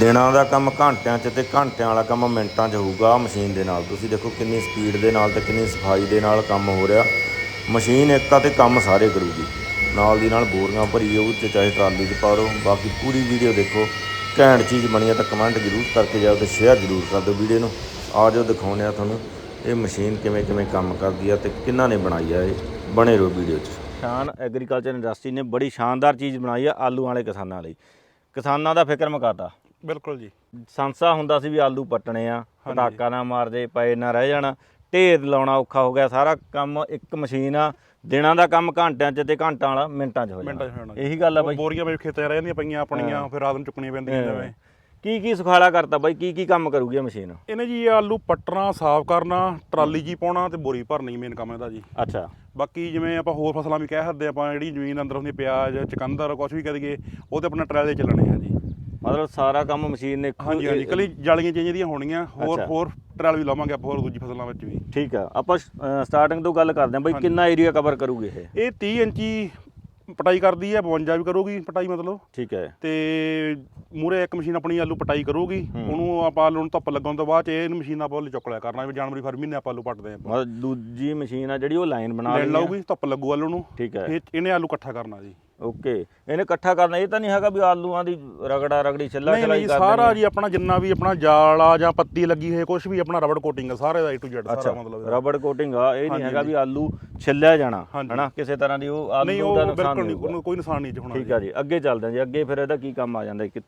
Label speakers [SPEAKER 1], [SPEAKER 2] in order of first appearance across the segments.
[SPEAKER 1] ਦਿਨਾਂ ਦਾ ਕੰਮ ਘੰਟਿਆਂ 'ਚ ਤੇ ਘੰਟਿਆਂ ਵਾਲਾ ਕੰਮ ਮਿੰਟਾਂ 'ਚ ਹੋਊਗਾ ਮਸ਼ੀਨ ਦੇ ਨਾਲ। ਤੁਸੀਂ ਦੇਖੋ ਕਿੰਨੀ ਸਪੀਡ ਦੇ ਨਾਲ ਤੇ ਕਿੰਨੀ ਸਫ਼ਾਈ ਦੇ ਨਾਲ ਕੰਮ ਹੋ ਰਿਹਾ। ਮਸ਼ੀਨ ਇੱਕ ਆ ਤੇ ਕੰਮ ਸਾਰੇ ਕਰੂਗੀ। ਨਾਲ ਦੀ ਨਾਲ ਬੋਰੀਆਂ ਭਰੀ ਜਾਊ ਤੇ ਚਾਹੇ ਟਰਾਲੀ 'ਚ ਪਾ ਦਿਓ ਬਾਕੀ ਪੂਰੀ ਵੀਡੀਓ ਦੇਖੋ। ਘੈਂਟ ਚੀਜ਼ ਬਣੀ ਆ ਤਾਂ ਕਮੈਂਟ ਜ਼ਰੂਰ ਕਰਕੇ ਜਾਓ ਤੇ ਸ਼ੇਅਰ ਜ਼ਰੂਰ ਕਰ ਦਿਓ ਵੀਡੀਓ ਨੂੰ। ਆ ਜਾਓ ਦਿਖਾਉਂਦੇ ਆ ਤੁਹਾਨੂੰ ਇਹ ਮਸ਼ੀਨ ਕਿਵੇਂ ਕਿਵੇਂ ਕੰਮ ਕਰਦੀ ਆ ਤੇ ਕਿੰਨਾਂ ਨੇ ਬਣਾਈ ਆ ਇਹ। ਬਣੇ ਰਹੋ ਵੀਡੀਓ 'ਚ। ਸ਼ਾਨ ਐਗਰੀਕਲਚਰ ਇੰਡਸਟਰੀ ਨੇ ਬੜੀ ਸ਼ਾਨਦਾਰ ਚੀਜ਼ ਬਣਾਈ ਆ ਆਲੂ ਵਾਲੇ ਕਿਸਾਨਾਂ ਲਈ। ਕਿਸਾਨਾਂ ਦਾ ਫਿਕਰ ਮੁਕਾਤਾ
[SPEAKER 2] ਬਿਲਕੁਲ ਜੀ।
[SPEAKER 1] ਸੰਸਾ ਹੁੰਦਾ ਸੀ ਵੀ ਆਲੂ ਪੱਟਣੇ ਆ ਪਟਾਕਾ ਨਾ ਮਾਰਦੇ ਪਏ ਨਾ ਰਹਿ ਜਾਣਾ ਢੇਰ ਲਾਉਣਾ ਔਖਾ ਹੋ ਗਿਆ ਸਾਰਾ ਕੰਮ ਇੱਕ ਮਸ਼ੀਨ ਆ ਦਿਨਾਂ ਦਾ ਕੰਮ ਘੰਟਿਆਂ 'ਚ ਤੇ ਘੰਟਾਂ ਵਾਲਾ ਮਿੰਟਾਂ 'ਚ ਹੋ
[SPEAKER 2] ਹੋਣਾ।
[SPEAKER 1] ਇਹੀ ਗੱਲ ਆ ਬਾਈ।
[SPEAKER 2] ਬੋਰੀਆਂ ਵਿੱਚ ਖੇਤਾਂ 'ਚ ਰਹਿੰਦੀਆਂ ਪਈਆਂ ਆਪਣੀਆਂ ਫਿਰ ਰਾਤ ਨੂੰ ਚੁੱਕਣੀਆਂ ਪੈਂਦੀਆਂ ਜਿਵੇਂ
[SPEAKER 1] ਕੀ ਕੀ ਸੁਖਾਲਾ ਕਰਤਾ ਬਾਈ? ਕੀ ਕੀ ਕੰਮ ਕਰੂਗੀ ਇਹ ਮਸ਼ੀਨ?
[SPEAKER 2] ਇਹਨੇ ਜੀ ਆਲੂ ਪੱਟਣਾ ਸਾਫ਼ ਕਰਨਾ ਟਰਾਲੀ ਜੀ ਪਾਉਣਾ ਤੇ ਬੋਰੀ ਭਰਨੀ ਮੇਨ ਕੰਮ ਇਹਦਾ ਜੀ।
[SPEAKER 1] ਅੱਛਾ।
[SPEAKER 2] ਬਾਕੀ ਜਿਵੇਂ ਆਪਾਂ ਹੋਰ ਫਸਲਾਂ ਵੀ ਕਹਿ ਸਕਦੇ ਆਪਾਂ ਜਿਹੜੀ ਜ਼ਮੀਨ ਅੰਦਰ ਹੁੰਦੀ ਪਿਆਜ਼ ਚਕੰਦਰ ਕੁਝ ਵੀ ਕਹਿ ਦਈਏ ਉਹ ਤੇ ਆਪਣਾ ਟਰਾਲੇ ਚੱਲਣੇ ਆ ਜੀ।
[SPEAKER 1] ਮਤਲਬ ਸਾਰਾ ਕੰਮ ਮਸ਼ੀਨ ਨੇ
[SPEAKER 2] ਹਾਂਜੀ ਹਾਂਜੀ ਕੱਲੀ ਜਾਲੀਆਂ ਚੇਂਜ ਦੀਆਂ ਹੋਣੀਆਂ ਹੋਰ
[SPEAKER 1] ਅੱਛਾ।
[SPEAKER 2] ਹੋਰ ਟਰਾਲ ਵੀ ਲਾਵਾਂਗੇ ਆਪਾਂ ਹੋਰ ਦੂਜੀ ਫਸਲਾਂ ਵਿੱਚ ਵੀ।
[SPEAKER 1] ਠੀਕ ਆ ਆਪਾਂ ਸਟਾਰਟਿੰਗ ਤੋਂ ਗੱਲ ਕਰਦੇ ਹਾਂ ਬਾਈ ਕਿੰਨਾ ਏਰੀਆ ਕਵਰ ਕਰੂਗੀ ਇਹ?
[SPEAKER 2] ਇਹ 30 ਇੰਚੀ ਪਟਾਈ ਕਰਦੀ ਹੈ 52 ਵੀ ਕਰੂਗੀ ਪਟਾਈ ਮਤਲਬ।
[SPEAKER 1] ਠੀਕ ਹੈ।
[SPEAKER 2] ਤੇ ਮੂਰੇ ਇੱਕ ਮਸ਼ੀਨ ਆਪਣੀ ਆਲੂ ਪਟਾਈ ਕਰੂਗੀ ਉਹਨੂੰ ਆਪਾਂ ਆਲੂ ਨੂੰ ਧੁੱਪ ਲੱਗਣ ਤੋਂ ਬਾਅਦ ਚ ਇਹਨੂੰ ਮਸ਼ੀਨ ਆਪਾਂ ਉਹਲੇ ਚੁੱਕ ਲਿਆ ਕਰਨਾ ਵੀ ਜਨਵਰੀ ਫਰਵਰੀ ਮਹੀਨੇ ਆਪਾਂ ਆਲੂ ਪੱਟਦੇ ਆਪਾਂ।
[SPEAKER 1] ਮਤਲਬ ਦੂਜੀ ਮਸ਼ੀਨ ਆ ਜਿਹੜੀ ਉਹ ਲਾਈਨ ਬਣਾ
[SPEAKER 2] ਲੈਣ ਲਾਊਗੀ ਧੁੱਪ ਲੱਗੂ ਆਲੂ ਨੂੰ
[SPEAKER 1] ਠੀਕ ਹੈ।
[SPEAKER 2] ਇਹ ਇਹਨੇ ਆਲੂ ਇਕੱਠਾ ਕਰਨਾ ਜੀ।
[SPEAKER 1] ਓਕੇ। ਇਹਨੇ ਇਕੱਠਾ ਕਰਨਾ ਇਹ ਤਾਂ ਨਹੀਂ ਹੈਗਾ ਵੀ ਆਲੂਆਂ ਦੀ ਰਗੜਾ ਰਗੜੀ ਛੱਲਾ
[SPEAKER 2] ਨਹੀਂ
[SPEAKER 1] ਛਲਾਈ
[SPEAKER 2] ਨਹੀਂ ਸਾਰਾ ਜੀ ਆਪਣਾ ਜਿੰਨਾ ਵੀ ਆਪਣਾ ਜਾਲ ਆ ਜਾਂ ਪੱਤੀ ਲੱਗੀ ਹੈ ਕੁਝ ਵੀ ਆਪਣਾ ਰਬੜ ਕੋਟਿੰਗ ਆ ਸਾਰੇ ਦਾ A to Z ਸਾਰਾ ਮਤਲਬ।
[SPEAKER 1] ਰਬੜ ਕੋਟਿੰਗ ਆ ਇਹ ਨਹੀਂ ਹੈਗਾ ਵੀ ਆਲੂ ਛਿੱਲਿਆ ਜਾਣਾ। ਹਨਾ? ਕਿਸੇ ਤਰ੍ਹਾਂ ਦੀ ਉਹ
[SPEAKER 2] ਨਹੀਂ
[SPEAKER 1] ਆਲੂ
[SPEAKER 2] ਉਹ
[SPEAKER 1] ਦਾ ਨੁਕਸਾਨ
[SPEAKER 2] ਬਿਲਕੁਲ
[SPEAKER 1] ਨਹੀਂ
[SPEAKER 2] ਨਹੀਂ
[SPEAKER 1] ਹੋਊਗਾ।
[SPEAKER 2] ਉਹਨੂੰ ਕੋਈ ਨੁਕਸਾਨ ਨਹੀਂ ਚ ਹੋਣਾ
[SPEAKER 1] ਠੀਕ ਆ ਜੀ ਅੱਗੇ ਚੱਲਦੇ ਹਾਂ ਜੀ ਅੱਗੇ ਫਿਰ ਇਹਦਾ ਕੀ ਕੰਮ ਆ ਜਾਂਦਾ? ਕਿ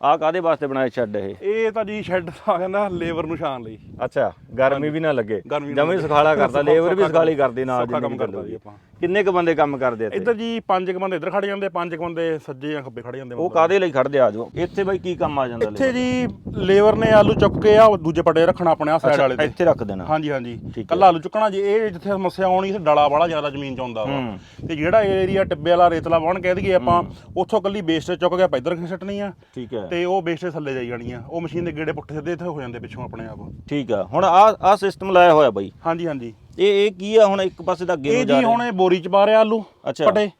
[SPEAKER 1] ਆਹ ਕਾਦੇ ਵਾਸਤੇ ਬਣਾਏ ਛੱਡ ਇਹ?
[SPEAKER 2] ਇਹ ਤਾਂ ਜੀ ਸ਼ੈੱਡ ਆ ਕਹਿੰਦਾ ਲੇਬਰ ਨੂੰ ਛਾਣ ਲਈ।
[SPEAKER 1] ਅੱਛਾ ਗਰਮੀ ਵੀ ਨਾ ਲੱਗੇ।
[SPEAKER 2] ਗਰਮੀ ਨਾ
[SPEAKER 1] ਜਮੇ
[SPEAKER 2] ਲੱਗੇ।
[SPEAKER 1] ਸੁਖਾਲਾ ਕਰਦਾ ਲੇਬਰ ਵੀ ਸੁਖਾਲੀ ਕਰਦੀ ਨਾਲ
[SPEAKER 2] ਸੌਖਾ ਕੰਮ ਕਰਦਾ ਜੀ ਆਪਾਂ।
[SPEAKER 1] ਕਿੰਨੇ ਕ ਬੰਦੇ ਕੰਮ ਕਰਦੇ ਆ ਇੱਥੇ?
[SPEAKER 2] ਇੱਧਰ ਜੀ ਪੰਜ ਕੁ ਬੰਦੇ ਇੱਧਰ ਖੜ ਜਾਂਦੇ ਪੰਜ ਕੁ ਬੰਦੇ ਸੱਜੇ ਜਾਂ ਖੱਬੇ ਖੜ ਜਾਂਦੇ
[SPEAKER 1] ਉਹ ਕਾਦੇ ਲਈ ਖੜਦੇ ਆ ਜਾਓ ਇੱਥੇ ਬਾਈ ਕੀ ਕੰਮ ਆ ਜਾਂਦਾ
[SPEAKER 2] ਇੱਥੇ ਜੀ ਲੇਬਰ ਨੇ ਆਲੂ ਚੁੱਕ ਕੇ ਆ ਦੂਜੇ ਪੱਟੇ ਰੱਖਣਾ ਆਪਣੇ ਆ ਸਾਈਡ ਵਾਲੇ ਤੇ।
[SPEAKER 1] ਇੱਥੇ ਰੱਖ ਦੇਣਾ।
[SPEAKER 2] ਹਾਂਜੀ ਹਾਂਜੀ। ਕੱਲਾ ਆਲੂ ਚੁੱਕਣਾ ਜੀ ਇਹ ਜਿੱਥੇ ਸਮੱਸਿਆ ਆਉਣੀ ਇੱਥੇ ਡਲਾ ਵਾਲਾ ਜ਼ਿਆਦਾ ਜ਼ਮੀਨ ਚ ਆਉਂਦਾ ਵਾ। ਤੇ ਜਿਹੜਾ ਏਰੀਆ ਟਿੱਬੇ ਵਾਲਾ ਰੇਤਲਾ ਵਣ ਕਹਿ ਦਈਏ ਆਪਾਂ ਉੱਥੋਂ ਕੱਲੀ ਬੇਸਟ ਚੁੱਕ ਕੇ ਆਪਾਂ ਇੱਧਰ ਸਿੱਟਣੀ ਆ।
[SPEAKER 1] ਠੀਕ ਹੈ।
[SPEAKER 2] ਤੇ ਉਹ ਬੇਸਟ ਥੱਲੇ ਜਾਈ ਜਾਣੀ ਆ। ਉਹ ਮਸ਼ੀਨ ਦੇ ਗੇੜੇ ਪੁੱਠੇ ਸਿੱਧੇ ਇੱਥੇ ਹੋ ਜਾਂਦੇ ਪਿੱਛੋਂ ਆਪਣੇ ਆਪ।
[SPEAKER 1] ਠੀਕ ਆ। ਹੁਣ ਆ ਆ ਸਿਸਟਮ ਲਾਇਆ ਹੋਇਆ ਬਾਈ?
[SPEAKER 2] ਹਾਂਜੀ ਹਾਂਜੀ।
[SPEAKER 1] ਇਹ ਇਹ ਕੀ ਆ ਹੁਣ ਇੱਕ ਪਾਸੇ ਦਾ ਅੱਗੇ
[SPEAKER 2] ਇਹ
[SPEAKER 1] ਨੂੰ ਜਾ
[SPEAKER 2] ਜੀ
[SPEAKER 1] ਰਿਹਾ
[SPEAKER 2] ਹੁਣ ਇਹ ਬੋਰੀ ਚ ਪਾ ਰਿਹਾ ਆਲੂ
[SPEAKER 1] ਅੱਛਾ।
[SPEAKER 2] ਪਟੇ।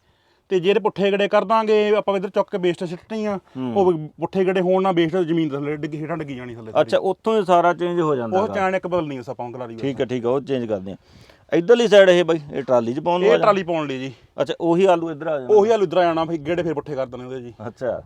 [SPEAKER 2] ਤੇ ਜਿਹੜੇ ਪੁੱਠੇ ਗੜੇ ਕਰ ਦਾਂਗੇ ਆਪਾਂ ਇੱਧਰ ਚੁੱਕ ਕੇ ਬੇਸਟ ਸਿੱਟਣੀ ਆ ਉਹ ਪੁੱਠੇ ਗੜੇ ਹੋਣ ਨਾਲ ਬੇਸਟ ਜ਼ਮੀਨ ਥੱਲੇ ਡਿੱਗੀ ਹੇਠਾਂ ਡਿੱਗੀ ਜਾਣੀ ਥੱਲੇ
[SPEAKER 1] ਅੱਛਾ ਉੱਥੋਂ ਹੀ ਸਾਰਾ ਚੇਂਜ ਹੋ ਜਾਂਦਾ
[SPEAKER 2] ਉਹ। ਚਾਣ ਇੱਕ ਬਦਲਣੀ ਆ ਆਪਾਂ
[SPEAKER 1] ਠੀਕ ਹੈ ਠੀਕ ਹੈ ਉਹ ਚੇਂਜ ਕਰਦੇ ਆ। ਇਧਰਲੀ ਸਾਈਡ ਇਹ ਬਾਈ ਇਹ ਟਰਾਲੀ 'ਚ ਪਾਉਣ
[SPEAKER 2] ਇਹ
[SPEAKER 1] ਜਾਂਦਾ?
[SPEAKER 2] ਟਰਾਲੀ ਪਾਉਣ ਲਈ ਜੀ।
[SPEAKER 1] ਅੱਛਾ ਉਹੀ ਆਲੂ ਇੱਧਰ ਆ ਜਾਣਾ
[SPEAKER 2] ਉਹੀ ਆਲੂ ਇੱਧਰ ਆ ਜਾਣਾ ਫਿਰ ਗੇੜੇ ਫਿਰ ਪੁੱਠੇ ਕਰ ਦੇਣੇ ਉਹਦੇ ਜੀ।
[SPEAKER 1] ਅੱਛਾ।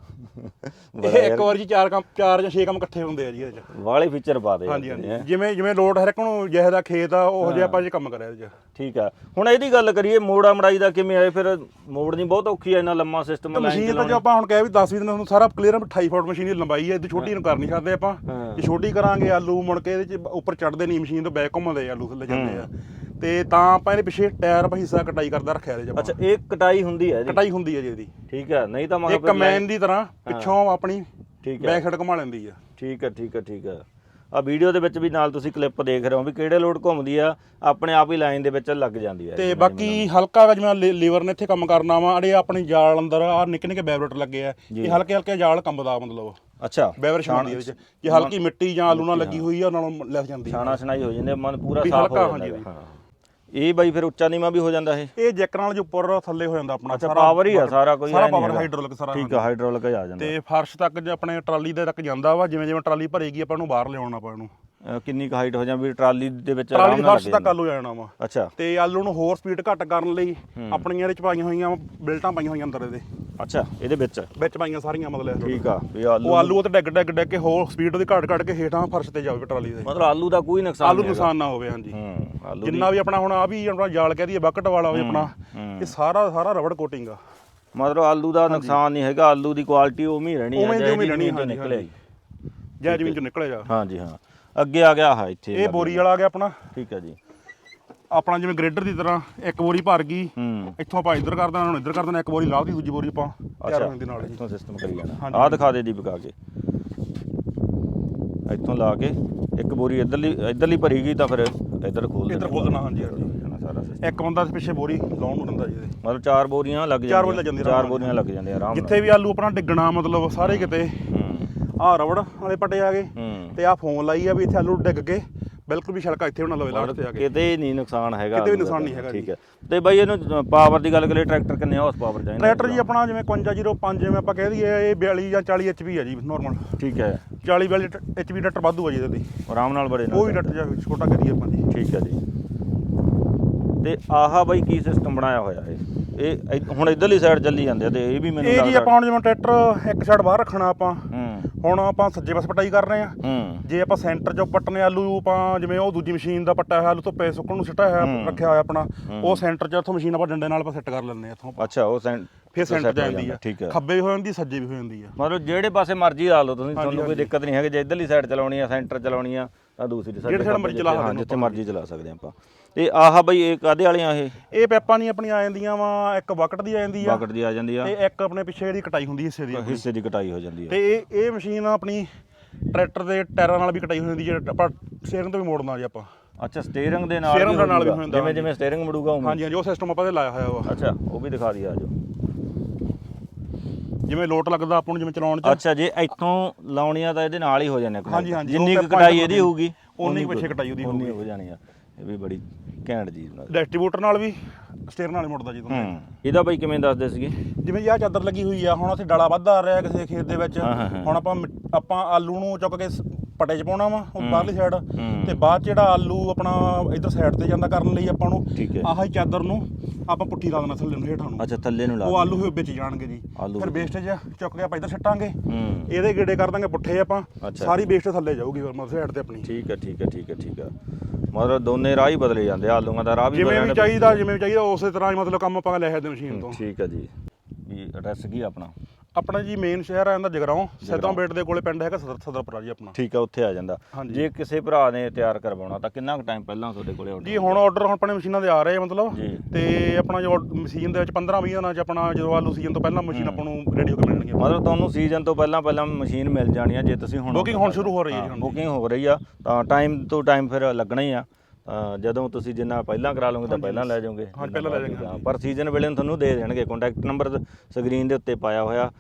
[SPEAKER 2] ਇਹ ਇੱਕ ਵਾਰ ਜੀ ਚਾਰ ਕੰਮ ਚਾਰ ਜਾਂ ਛੇ ਕੰਮ ਇਕੱਠੇ ਹੁੰਦੇ ਆ ਜੀ ਇਹਦੇ ਚ।
[SPEAKER 1] ਵਾਲੇ ਫੀਚਰ ਪਾ ਦੇ
[SPEAKER 2] ਹਾਂਜੀ ਹਾਂਜੀ। ਜਿਵੇਂ ਜਿਵੇਂ ਲੋਡ ਹਰ ਇੱਕ ਨੂੰ ਜਿਹੇ ਦਾ ਖੇਤ ਆ ਉਹ ਜਿਹਾ ਆਪਾਂ ਜੇ ਕੰਮ ਕਰਿਆ ਇਹਦੇ ਚ।
[SPEAKER 1] ਠੀਕ ਆ। ਹੁਣ ਇਹਦੀ ਗੱਲ ਕਰੀਏ ਮੋੜਾ ਮੜਾਈ ਦਾ ਕਿਵੇਂ ਆਏ? ਫਿਰ ਮੋੜਨੀ ਬਹੁਤ ਔਖੀ ਆ ਇੰਨਾ ਲੰਮਾ ਸਿਸਟਮ
[SPEAKER 2] ਮਸ਼ੀਨ ਤਾਂ ਜੋ ਆਪਾਂ ਹੁਣ ਕਹਿ ਵੀ 10 20 ਦਿਨ ਤੁਹਾਨੂੰ ਸਾਰਾ ਕਲੀਅਰ 28 ਫੁੱਟ ਮਸ਼ੀਨ ਦੀ ਲੰਬਾਈ ਹੈ ਇਹਦੀ ਛੋਟੀ ਨੂੰ ਕਰ ਨਹੀਂ ਸਕਦੇ ਆਪਾਂ।
[SPEAKER 1] ਹਾਂ।
[SPEAKER 2] ਜੇ ਛੋਟੀ ਕਰਾਂਗੇ ਆਲੂ ਮੁੜ ਕੇ ਇਹਦੇ ਚ ਉੱਪਰ ਚੜਦੇ ਨਹੀਂ ਮਸ਼ੀਨ ਤੋਂ ਬੈਕ ਘੁੰਮਦੇ ਆਲੂ ਥੱਲੇ ਜਾਂਦੇ ਆ। ਤੇ ਤਾਂ ਆਪਾਂ ਇਹਦੇ ਪਿੱਛੇ ਟਾਇਰ ਹਿੱਸਾ ਕਟਾਈ ਕਰਦਾ ਰੱਖਿਆ ਇਹਦੇ
[SPEAKER 1] ਅੱਛਾ ਇਹ ਕਟਾਈ ਹੁੰਦੀ ਹੈ ਜੀ?
[SPEAKER 2] ਕਟਾਈ ਹੁੰਦੀ ਹੈ ਜੀ ਇਹਦੀ।
[SPEAKER 1] ਠੀਕ ਹੈ ਨਹੀਂ ਤਾਂ ਮਗਰ
[SPEAKER 2] ਇੱਕ ਮੈਨ ਦੀ ਤਰ੍ਹਾਂ ਪਿੱਛੋਂ ਆਪਣੀ
[SPEAKER 1] ਠੀਕ ਹੈ।
[SPEAKER 2] ਬੈਕ ਘੁਮਾ ਲੈਂਦੀ ਆ।
[SPEAKER 1] ਠੀਕ ਹੈ ਠੀਕ ਹੈ ਠੀਕ ਹੈ। ਆ ਵੀਡੀਓ ਦੇ ਵਿੱਚ ਵੀ ਨਾਲ ਤੁਸੀਂ ਕਲਿੱਪ ਦੇਖ ਰਹੇ ਹੋ ਵੀ ਕਿਹੜੇ ਲੋਡ ਘੁੰਮਦੀ ਆ ਆਪਣੇ ਆਪ ਹੀ ਲਾਈਨ ਦੇ ਵਿੱਚ ਲੱਗ ਜਾਂਦੀ ਹੈ
[SPEAKER 2] ਤੇ ਬਾਕੀ ਹਲਕਾ ਜਿਹਾ ਜਿਵੇਂ ਲੀਵਰ ਨੇ ਇੱਥੇ ਕੰਮ ਕਰਨਾ ਵਾ ਅੜੇ ਆਪਣੇ ਜਾਲ ਅੰਦਰ ਆ ਨਿੱਕੇ ਨਿੱਕੇ ਵਾਈਬਰੇਟਰ ਲੱਗੇ ਆ। ਇਹ ਹਲਕੇ ਹਲਕੇ ਜਾਲ ਕੰਬਦਾ ਮਤਲਬ।
[SPEAKER 1] ਅੱਛਾ
[SPEAKER 2] ਵਾਈਬਰੇਸ਼ਨ ਹੁੰਦੀ ਇਹਦੇ ਵਿੱਚ। ਜੇ ਹਲਕੀ ਮਿੱਟੀ ਜਾਂ ਆਲੂ ਨਾਲ ਲੱਗੀ ਹੋਈ ਆ ਉਹਨਾਂ ਨਾਲ ਲੱਗ ਜਾਂਦੀ ਆ।
[SPEAKER 1] ਛਾਣਾ ਛਣਾਈ ਹੋ ਜਾਂਦੇ ਮਨ ਪੂਰਾ ਸਾਫ਼ ਹੋ ਜਾਂਦਾ। ਹਾਂ। ਇਹ ਬਾਈ ਫਿਰ ਉੱਚਾ ਨੀਵਾਂ ਵੀ ਹੋ ਜਾਂਦਾ ਇਹ।
[SPEAKER 2] ਇਹ ਜੈਕ ਨਾਲ ਜੋ ਉੱਪਰ ਥੱਲੇ ਹੋ ਜਾਂਦਾ ਆਪਣਾ
[SPEAKER 1] ਅੱਛਾ ਪਾਵਰ ਹੀ ਆ ਸਾਰਾ ਕੋਈ
[SPEAKER 2] ਸਾਰਾ ਪਾਵਰ। ਹਾਈਡ੍ਰੋਲਿਕ ਸਾਰਾ
[SPEAKER 1] ਠੀਕ ਆ ਹਾਈਡ੍ਰੋਲਿਕ ਆ ਜਾਂਦਾ।
[SPEAKER 2] ਤੇ ਫਰਸ਼ ਤੱਕ ਜੇ ਆਪਣੇ ਟਰਾਲੀ ਦੇ ਤੱਕ ਜਾਂਦਾ ਵਾ ਜਿਵੇਂ ਜਿਵੇਂ ਟਰਾਲੀ ਭਰੇਗੀ ਆਪਾਂ ਨੂੰ ਬਾਹਰ ਲਿਆਉਣਾ ਆਪਾਂ ਇਹਨੂੰ
[SPEAKER 1] ਕਿੰਨੀ ਕੁ ਹਾਈਟ ਹੋ ਜਾਂ ਵੀ ਟਰਾਲੀ ਦੇ ਵਿੱਚ ਆਰਾਮ ਨਾਲ
[SPEAKER 2] ਫਰਸ਼
[SPEAKER 1] ਲੱਗ
[SPEAKER 2] ਤੱਕ ਆਲੂ ਜਾਣਾ ਵਾ।
[SPEAKER 1] ਅੱਛਾ।
[SPEAKER 2] ਤੇ ਆਲੂ ਨੂੰ ਹੋਰ ਸਪੀਡ ਘੱਟ ਕਰਨ ਲਈ ਆਪਣੀਆਂ ਇਹਦੇ ਚ ਪਾਈਆਂ ਹੋਈਆਂ ਬਿਲਟਾਂ ਪਾਈਆਂ ਹੋਈਆਂ ਅੰਦਰ ਇਹਦੇ।
[SPEAKER 1] ਅੱਛਾ ਇਹਦੇ ਵਿੱਚ?
[SPEAKER 2] ਵਿੱਚ ਪਾਈਆਂ ਸਾਰੀਆਂ ਮਤਲਬ
[SPEAKER 1] ਠੀਕ ਆ ਵੀ ਆਲੂ
[SPEAKER 2] ਉਹ ਆਲੂ ਉਹ ਤੇ ਡਿੱਗ ਡਿੱਗ ਡਿੱਗ ਕੇ ਹੋਰ ਸਪੀਡ ਉਹਦੀ ਘੱਟ ਘੱਟ ਕੇ ਹੇਠਾਂ ਫਰਸ਼ ਤੇ ਜਾਵੇ ਟਰਾਲੀ ਦੇ।
[SPEAKER 1] ਮਤਲਬ ਆਲੂ ਦਾ ਕੋਈ ਨੁਕਸਾਨ
[SPEAKER 2] ਆਲੂ
[SPEAKER 1] ਨਹੀਂ ਹੈਗਾ।
[SPEAKER 2] ਨੁਕਸਾਨ ਨਾ ਹੋਵੇ ਹਾਂਜੀ।
[SPEAKER 1] ਹੂੰ ਆਲੂ
[SPEAKER 2] ਜਿੰਨਾ ਵੀ ਆਪਣਾ ਹੁਣ ਆ ਵੀ ਆਪਣਾ ਜਾਲ ਕਹਿ ਦਈਏ ਬਕਟ ਵਾਲਾ ਹੋਵੇ ਆਪਣਾ
[SPEAKER 1] ਹੂੰ।
[SPEAKER 2] ਇਹ ਸਾਰਾ ਸਾਰਾ ਰਬੜ ਕੋਟਿੰਗ ਆ।
[SPEAKER 1] ਮਤਲਬ ਆਲੂ ਦਾ ਨੁਕਸਾਨ ਨਹੀਂ ਹੈਗਾ ਆਲੂ ਦੀ ਕੁਆਲਿਟੀ ਉਵੇਂ ਹੀ ਰਹਿਣੀ
[SPEAKER 2] ਉਵੇਂ ਦੀ ਉਵੇਂ ਰਹਿਣੀ,
[SPEAKER 1] ਤੋਂ
[SPEAKER 2] ਹਾਂਜੀ,
[SPEAKER 1] ਨਿਕਲੇ।
[SPEAKER 2] ਜੈ ਜ਼ਮੀਨ ਚੋਂ ਨਿਕਲੇ ਜਾ
[SPEAKER 1] ਹਾਂਜੀ ਹਾਂ। ਅੱਗੇ ਆ ਗਿਆ ਹਾਂ ਇੱਥੇ
[SPEAKER 2] ਇਹ ਬੋਰੀ ਵਾਲਾ ਆ ਗਿਆ ਆਪਣਾ।
[SPEAKER 1] ਠੀਕ ਹੈ ਜੀ।
[SPEAKER 2] ਆਪਣਾ ਜਿਵੇਂ ਗ੍ਰੇਡਰ ਦੀ ਤਰ੍ਹਾਂ ਇੱਕ ਬੋਰੀ ਭਰ ਗਈ
[SPEAKER 1] ਹੂੰ।
[SPEAKER 2] ਇੱਥੋਂ ਆਪਾਂ ਇੱਧਰ ਕਰ ਦੇਣਾ ਹੁਣ ਇੱਧਰ ਕਰ ਦੇਣਾ ਇੱਕ ਬੋਰੀ ਲਾਹ ਦੀ ਦੂਜੀ ਬੋਰੀ ਆਪਾਂ ਤਿਆਰ
[SPEAKER 1] ਅੱਛਾ।
[SPEAKER 2] ਹੋ ਜਾਂਦੀ ਨਾਲ ਜੀ।
[SPEAKER 1] ਇੱਥੋਂ ਸਿਸਟਮ ਕਰੀ ਜਾਣਾ। ਆਹ ਦਿਖਾ ਦੇ ਦੀ ਬਕਾ ਕੇ। ਇੱਥੋਂ ਲਾ ਕੇ ਇੱਕ ਬੋਰੀ ਇੱਧਰਲੀ ਇੱਧਰਲੀ ਭਰੀ ਗਈ ਤਾਂ ਫਿਰ ਇੱਧਰ ਖੋਲ
[SPEAKER 2] ਇੱਧਰ ਖੋਲ ਦੇਣਾ ਹਾਂਜੀ ਹਾਂਜੀ।
[SPEAKER 1] ਦੇਣਾ ਸਾਰਾ।
[SPEAKER 2] ਇੱਕ ਬੰਦਾ ਪਿੱਛੇ ਬੋਰੀ ਲਾਉਣ ਨੂੰ ਦਿੰਦਾ ਜੀ ਇਹਦੇ
[SPEAKER 1] ਮਤਲਬ ਚਾਰ ਬੋਰੀਆਂ ਲੱਗ
[SPEAKER 2] ਚਾਰ ਬੋਰੀਆਂ
[SPEAKER 1] ਜਾਂਦੀਆਂ
[SPEAKER 2] ਲੱਗ ਜਾਂਦੀਆਂ
[SPEAKER 1] ਚਾਰ ਬੋਰੀਆਂ ਲੱਗ ਜਾਂਦੀਆਂ ਆਰਾਮ ਨਾਲ।
[SPEAKER 2] ਜਿੱਥੇ ਵੀ ਆਲੂ ਆਪਣਾ ਡਿੱਗਣਾ ਮਤਲਬ ਸਾਰੇ ਕਿਤੇ।
[SPEAKER 1] ਹੂੰ।
[SPEAKER 2] ਆਹ ਰਬੜ ਵਾਲੇ ਪੱਟੇ ਆ ਗਏ।
[SPEAKER 1] ਹੂੰ।
[SPEAKER 2] ਤੇ ਆਹ ਫੋਨ ਲਾਈ ਆ ਵੀ ਇੱਥੇ ਆਲੂ ਡਿੱਗ ਕੇ ਬਿਲਕੁਲ ਵੀ ਛਲਕਾ ਇੱਥੇ ਬਣਾ ਲਵੇ ਲਾਸਟ ਤੇ ਆ ਕੇ।
[SPEAKER 1] ਕਿਤੇ ਨਹੀਂ ਨੁਕਸਾਨ ਹੈਗਾ
[SPEAKER 2] ਕਿਤੇ ਵੀ ਨੁਕਸਾਨ ਨਹੀਂ ਹੈਗਾ
[SPEAKER 1] ਠੀਕ ਹੈ। ਤੇ ਬਾਈ ਇਹਨੂੰ ਪਾਵਰ ਦੀ ਗੱਲ ਕਰੀਏ ਟਰੈਕਟਰ ਕਿੰਨੇ ਹਾਰਸ ਪਾਵਰ ਚਾਹੀਦਾ
[SPEAKER 2] ਟਰੈਕਟਰ ਜੀ ਆਪਣਾ ਜਿਵੇਂ 5105 ਜਿਵੇਂ ਆਪਾਂ ਕਹਿ ਦਈਏ ਇਹ 42 ਜਾਂ 40 ਐਚਪੀ ਹੈ ਜੀ ਨਾਰਮਲ
[SPEAKER 1] ਠੀਕ ਹੈ।
[SPEAKER 2] 40 42 ਐਚਪੀ ਟਰੈਕਟਰ ਵਾਧੂ ਆ ਜੀ ਇਹਦੇ ਤੇ।
[SPEAKER 1] ਆਰਾਮ ਨਾਲ ਬੜੇ ਨਾਲ
[SPEAKER 2] ਕੋਈ ਟਰੈਕਟਰ ਜਾਂ ਛੋਟਾ ਕਰੀਏ ਆਪਾਂ ਜੀ।
[SPEAKER 1] ਠੀਕ ਹੈ ਜੀ। ਤੇ ਆਹਾ ਬਾਈ ਕੀ ਸਿਸਟਮ ਬਣਾਇਆ ਹੋਇਆ ਇਹ? ਇਹ ਹੁਣ ਇਧਰਲੀ ਸਾਈਡ ਚੱਲੀ ਜਾਂਦੇ ਆ ਤੇ ਇਹ ਵੀ ਮੈਨੂੰ
[SPEAKER 2] ਇਹ ਜੀ ਆਪਾਂ ਹੁਣ ਜਿਵੇਂ ਟਰੈਕਟਰ ਇੱਕ ਸਾਈਡ ਬਾਹਰ ਰੱਖਣਾ ਆਪਾਂ। ਹੁਣ ਆਪਾਂ ਸੱਜੇ ਪਾਸੇ ਪਟਾਈ ਕਰ ਰਹੇ ਆ
[SPEAKER 1] ਹੂੰ।
[SPEAKER 2] ਜੇ ਆਪਾਂ ਸੈਂਟਰ 'ਚੋਂ ਪੱਟਨੇ ਆਲੂ ਆਪਾਂ ਜਿਵੇਂ ਉਹ ਦੂਜੀ ਮਸ਼ੀਨ ਦਾ ਪੱਟਾ ਹੋਇਆ ਆਲੂ ਧੁੱਪੇ ਸੁੱਕਣ ਨੂੰ ਸਿੱਟਾ ਹੋਇਆ ਰੱਖਿਆ ਹੋਇਆ ਆਪਣਾ ਉਹ ਸੈਂਟਰ 'ਚ ਉੱਥੋਂ ਮਸ਼ੀਨ ਆਪਾਂ ਡੰਡੇ ਨਾਲ ਆਪਾਂ ਸੈੱਟ ਕਰ ਲੈਂਦੇ ਆ ਇੱਥੋਂ
[SPEAKER 1] ਅੱਛਾ ਉਹ
[SPEAKER 2] ਫਿਰ ਸੈਂਟਰ ਜਾਂਦੀ ਆ। ਖੱਬੇ ਵੀ ਹੋ ਜਾਂਦੀ ਸੱਜੇ ਵੀ ਹੋ ਜਾਂਦੀ ਆ।
[SPEAKER 1] ਮਤਲਬ ਜਿਹੜੇ ਪਾਸੇ ਮਰਜ਼ੀ ਲਾ ਲਓ ਤੁਸੀਂ ਤੁਹਾਨੂੰ ਕੋਈ ਦਿੱਕਤ ਨਹੀਂ ਹੈਗੀ ਜੇ ਇਧਰਲੀ ਸਾਈਡ ਚਲਾਉਣੀ ਆ ਸੈਂਟਰ ਚਲਾਉਣੀ ਆ ਤਾਂ ਦੂਸਰੀ ਸਾਈਡ
[SPEAKER 2] ਜਿਹੜੇ side ਮਰਜ਼ੀ ਚਲਾ ਸਕਦੇ
[SPEAKER 1] ਹਾਂ ਜਿੱਥੇ ਮਰਜ਼ੀ ਚਲਾ ਸਕਦੇ ਆਪਾਂ। ਤੇ ਆਹਾ ਬਾਈ ਇਹ ਕਾਦੇ ਵਾਲੀਆਂ ਇਹ?
[SPEAKER 2] ਇਹ ਪੈਪਾਂ ਨਹੀਂ ਆਪਣੀਆਂ ਆ ਜਾਂਦੀਆਂ ਵਾ ਇੱਕ ਬਕਟ ਦੀ ਆ ਜਾਂਦੀ ਆ
[SPEAKER 1] ਬਾਕਟ ਦੀ ਆ ਜਾਂਦੀ ਆ।
[SPEAKER 2] ਤੇ ਇੱਕ ਆਪਣੇ ਪਿੱਛੇ ਜਿਹੜੀ ਕਟਾਈ ਹੁੰਦੀ ਹਿੱਸੇ ਦੀ
[SPEAKER 1] ਹਿੱਸੇ ਦੀ ਕਟਾਈ ਹੋ ਜਾਂਦੀ ਆ।
[SPEAKER 2] ਤੇ ਇਹ ਇਹ ਮਸ਼ੀਨ ਆਪਣੀ ਟਰੈਕਟਰ ਦੇ ਟਾਇਰਾਂ ਨਾਲ ਵੀ ਕਟਾਈ ਹੋ ਜਾਂਦੀ ਜੇ ਆਪਾਂ ਸਟੀਅਰਿੰਗ ਤੋਂ ਵੀ ਮੋੜਨਾ ਜੀ ਆਪਾਂ।
[SPEAKER 1] ਅੱਛਾ ਸਟੀਅਰਿੰਗ ਦੇ ਨਾਲ
[SPEAKER 2] Steering ਦੇ ਨਾਲ ਵੀ
[SPEAKER 1] ਹੋਊਗਾ।
[SPEAKER 2] ਹੁੰਦਾ,
[SPEAKER 1] ਜਿਵੇਂ ਜਿਵੇਂ ਸਟੀਅਰਿੰਗ ਮੁੜੂਗਾ ਉਵੇਂ।
[SPEAKER 2] ਹਾਂਜੀ ਹਾਂਜੀ ਉਹ ਸਿਸਟਮ ਆਪਾਂ ਤੇ ਲਾਇਆ ਹੋਇਆ ਵਾ।
[SPEAKER 1] ਅੱਛਾ ਉਹ ਵੀ ਦਿਖਾ ਦਿਆ ਆਜੋ
[SPEAKER 2] ਜਿਵੇਂ ਲੋਟ ਲੱਗਦਾ ਆਪਾਂ ਨੂੰ ਜਿਵੇਂ ਚਲਾਉਣ 'ਚ।
[SPEAKER 1] ਅੱਛਾ ਜੇ ਇੱਥੋਂ ਲਾਉਣੀ ਆ ਤਾਂ ਇਹਦੇ ਨਾਲ ਹੀ ਹੋ connect।
[SPEAKER 2] ਹਾਂਜੀ, ਹਾਂਜੀ,
[SPEAKER 1] ਜਿੰਨੀ
[SPEAKER 2] ਉਹ
[SPEAKER 1] ਕੁ
[SPEAKER 2] ਪੈਪਾਂ
[SPEAKER 1] ਕਟਾਈ ਇਹਦੀ ਹੋਊਗੀ
[SPEAKER 2] ਉਨੀ ਕੁ ਪਿੱਛੇ ਕਟਾਈ ਉਹਦੀ
[SPEAKER 1] ਉਨੀ ਹੋ ਜਾਣੀ ਆ। ਇਹ ਵੀ ਬੜੀ ਘੈਂਟ ਜੀ ਨਾਲ
[SPEAKER 2] ਡਿਸਟ੍ਰੀਬਿਊਟਰ ਨਾਲ ਵੀ ਸਟੀਅਰ ਨਾਲ ਹੀ ਮੁੜਦਾ ਜੀ
[SPEAKER 1] ਹੂੰ ਇਹਦਾ ਬਾਈ ਕਿਵੇਂ ਦੱਸਦੇ ਸੀਗੇ?
[SPEAKER 2] ਜਿਵੇਂ ਜੀ ਆਹ ਚਾਦਰ ਲੱਗੀ ਹੋਈ ਆ ਹੁਣ ਉੱਥੇ ਡਾਲਾ ਵੱਧਦਾ ਆ ਰਿਹਾ ਕਿਸੇ ਖੇਤ ਦੇ ਵਿੱਚ।
[SPEAKER 1] ਹਾਂ, ਹਾਂ, ਹਾਂ।
[SPEAKER 2] ਹੁਣ ਆਪਾਂ ਮਿ- ਆਪਾਂ ਆਲੂ ਨੂੰ ਚੁੱਕ ਕੇ ਸ- ਪਟੇ 'ਚ ਪਾਉਣਾ ਵਾ ਉਹ ਬਾਹਰਲੀ ਸਾਈਡ। ਤੇ ਬਾਅਦ ਜਿਹੜਾ ਆਲੂ ਆਪਣਾ ਇਧਰ ਸਾਈਡ ਤੇ ਜਾਂਦਾ ਕਰਨ ਲਈ ਆਪਾਂ ਨੂੰ। ਆਹ ਹੀ ਚਾਦਰ ਨੂੰ ਆਪਾਂ ਪੁੱਠੀ ਲਾ ਦੇਣਾ ਥੱਲੇ ਨੂੰ ਹੇਠਾਂ ਨੂੰ।
[SPEAKER 1] ਅੱਛਾ ਥੱਲੇ ਨੂੰ ਲਾ
[SPEAKER 2] ਉਹ ਆਲੂ ਹੀ ਵਿੱਚ ਜਾਣਗੇ ਜੀ। ਫਿਰ ਵੇਸਟੇਜ ਚੁੱਕ ਕੇ ਆਪਾਂ ਇਧਰ ਛੱਟਾਂਗੇ
[SPEAKER 1] ਹੂੰ।
[SPEAKER 2] ਇਹਦੇ ਗੇੜੇ ਕਰ ਦਾਂਗੇ ਪੁੱਠੇ ਆਪਾਂ। ਸਾਰੀ ਵੇਸਟ ਥੱਲੇ ਜਾਊਗੀ ਫਿਰ ਮਤਲਬ ਸਾਈਡ ਤੇ ਆਪਣੀ।
[SPEAKER 1] ਠੀਕ ਹੈ ਠੀਕ ਹੈ ਠੀਕ ਹੈ ਠੀਕ ਹੈ। ਮਤਲਬ ਦੋਨੇ ਰਾਹ ਹੀ ਬਦਲੇ ਜਾਂਦੇ ਆਲੂਆਂ ਦਾ ਰਾਹ ਵੀ
[SPEAKER 2] ਜਿਵੇਂ ਵੀ। ਚਾਹੀਦਾ ਜਿਵੇਂ ਵੀ ਚਾਹੀਦਾ ਉਸੇ ਤਰ੍ਹਾਂ ਹੀ ਮਤਲਬ ਕੰਮ ਆਪਾਂ ਲੈ ਸਕਦੇ ਮਸ਼ੀਨ ਤੋਂ।
[SPEAKER 1] ਠੀਕ ਹੈ ਜੀ। ਵੀ ਐਡਰੈਸ ਕੀ ਆਪਣਾ?
[SPEAKER 2] ਆਪਣਾ ਜੀ ਮੇਨ ਸ਼ਹਿਰ ਆ ਜਾਂਦਾ ਜਗਰਾਉਂ। ਸੈਦੋਂ ਬੇਟ ਦੇ ਕੋਲੇ ਪਿੰਡ ਹੈਗਾ ਸਦਰ ਸਦਰਪੁਰਾ ਜੀ ਆਪਣਾ।
[SPEAKER 1] ਠੀਕ ਹੈ ਉੱਥੇ ਆ ਜਾਂਦਾ।
[SPEAKER 2] ਹਾਂਜੀ।
[SPEAKER 1] ਜੇ ਕਿਸੇ ਭਰਾ ਨੇ ਤਿਆਰ ਕਰਵਾਉਣਾ ਤਾਂ ਕਿੰਨਾ ਕੁ ਟਾਈਮ ਪਹਿਲਾਂ ਤੁਹਾਡੇ ਕੋਲੇ ਆਰਡਰ
[SPEAKER 2] ਜੀ ਹੁਣ ਆਰਡਰ ਹੁਣ ਆਪਣੇ ਮਸ਼ੀਨਾਂ ਦੇ ਆ ਰਹੇ ਆ ਮਤਲਬ।
[SPEAKER 1] ਜੀ।
[SPEAKER 2] ਤੇ ਆਪਣਾ ਜੋ ਮਸ਼ੀਨ ਦੇ ਵਿੱਚ 15 20 ਦਿਨਾਂ ਚ ਆਪਣਾ ਜਦੋਂ ਆਲੂ ਸੀਜ਼ਨ ਤੋਂ ਪਹਿਲਾਂ ਮਸ਼ੀਨ ਆਪਾਂ ਨੂੰ ਰੈਡੀ ਹੋ ਕੇ ਮਿਲਣਗੀਆਂ।
[SPEAKER 1] ਮਤਲਬ ਤੁਹਾਨੂੰ ਸੀਜ਼ਨ ਤੋਂ ਪਹਿਲਾਂ ਪਹਿਲਾਂ ਮਸ਼ੀਨ ਮਿਲ ਜਾਣੀ ਆ ਜੇ ਤੁਸੀਂ ਹੁਣ
[SPEAKER 2] Booking ਹੁਣ ਸ਼ੁਰੂ ਹੋ ਰਹੀ ਹੈ ਜੀ ਹੁਣ।
[SPEAKER 1] ਬੁਕਿੰਗ ਹੋ ਰਹੀ ਆ ਤਾਂ ਟਾਈਮ ਤੋਂ ਟਾਈਮ ਫਿਰ ਲੱਗਣਾ ਹੀ ਆ। ਜਦੋਂ ਤੁਸੀਂ ਜਿੰਨਾ ਪਹਿਲਾਂ ਕਰਾ ਲਓਗੇ ਤਾਂ ਪਹਿਲਾਂ ਲੈ ਜਾਓਗੇ।
[SPEAKER 2] ਹਾਂਜੀ, ਪਹਿਲਾਂ ਲੈ ਜਾਵਾਂਗੇ,
[SPEAKER 1] ਹਾਂ, ਪਰ ਸੀਜ਼ਨ ਵੇਲੇ ਨੂੰ ਤੁਹਾਨੂੰ ਦੇ ਦੇਣਗੇ। ਕੰਟੈਕਟ ਨੰਬਰ ਸਕਰੀਨ ਦੇ ਉੱਤੇ ਪਾਇਆ ਹੋਇਆ।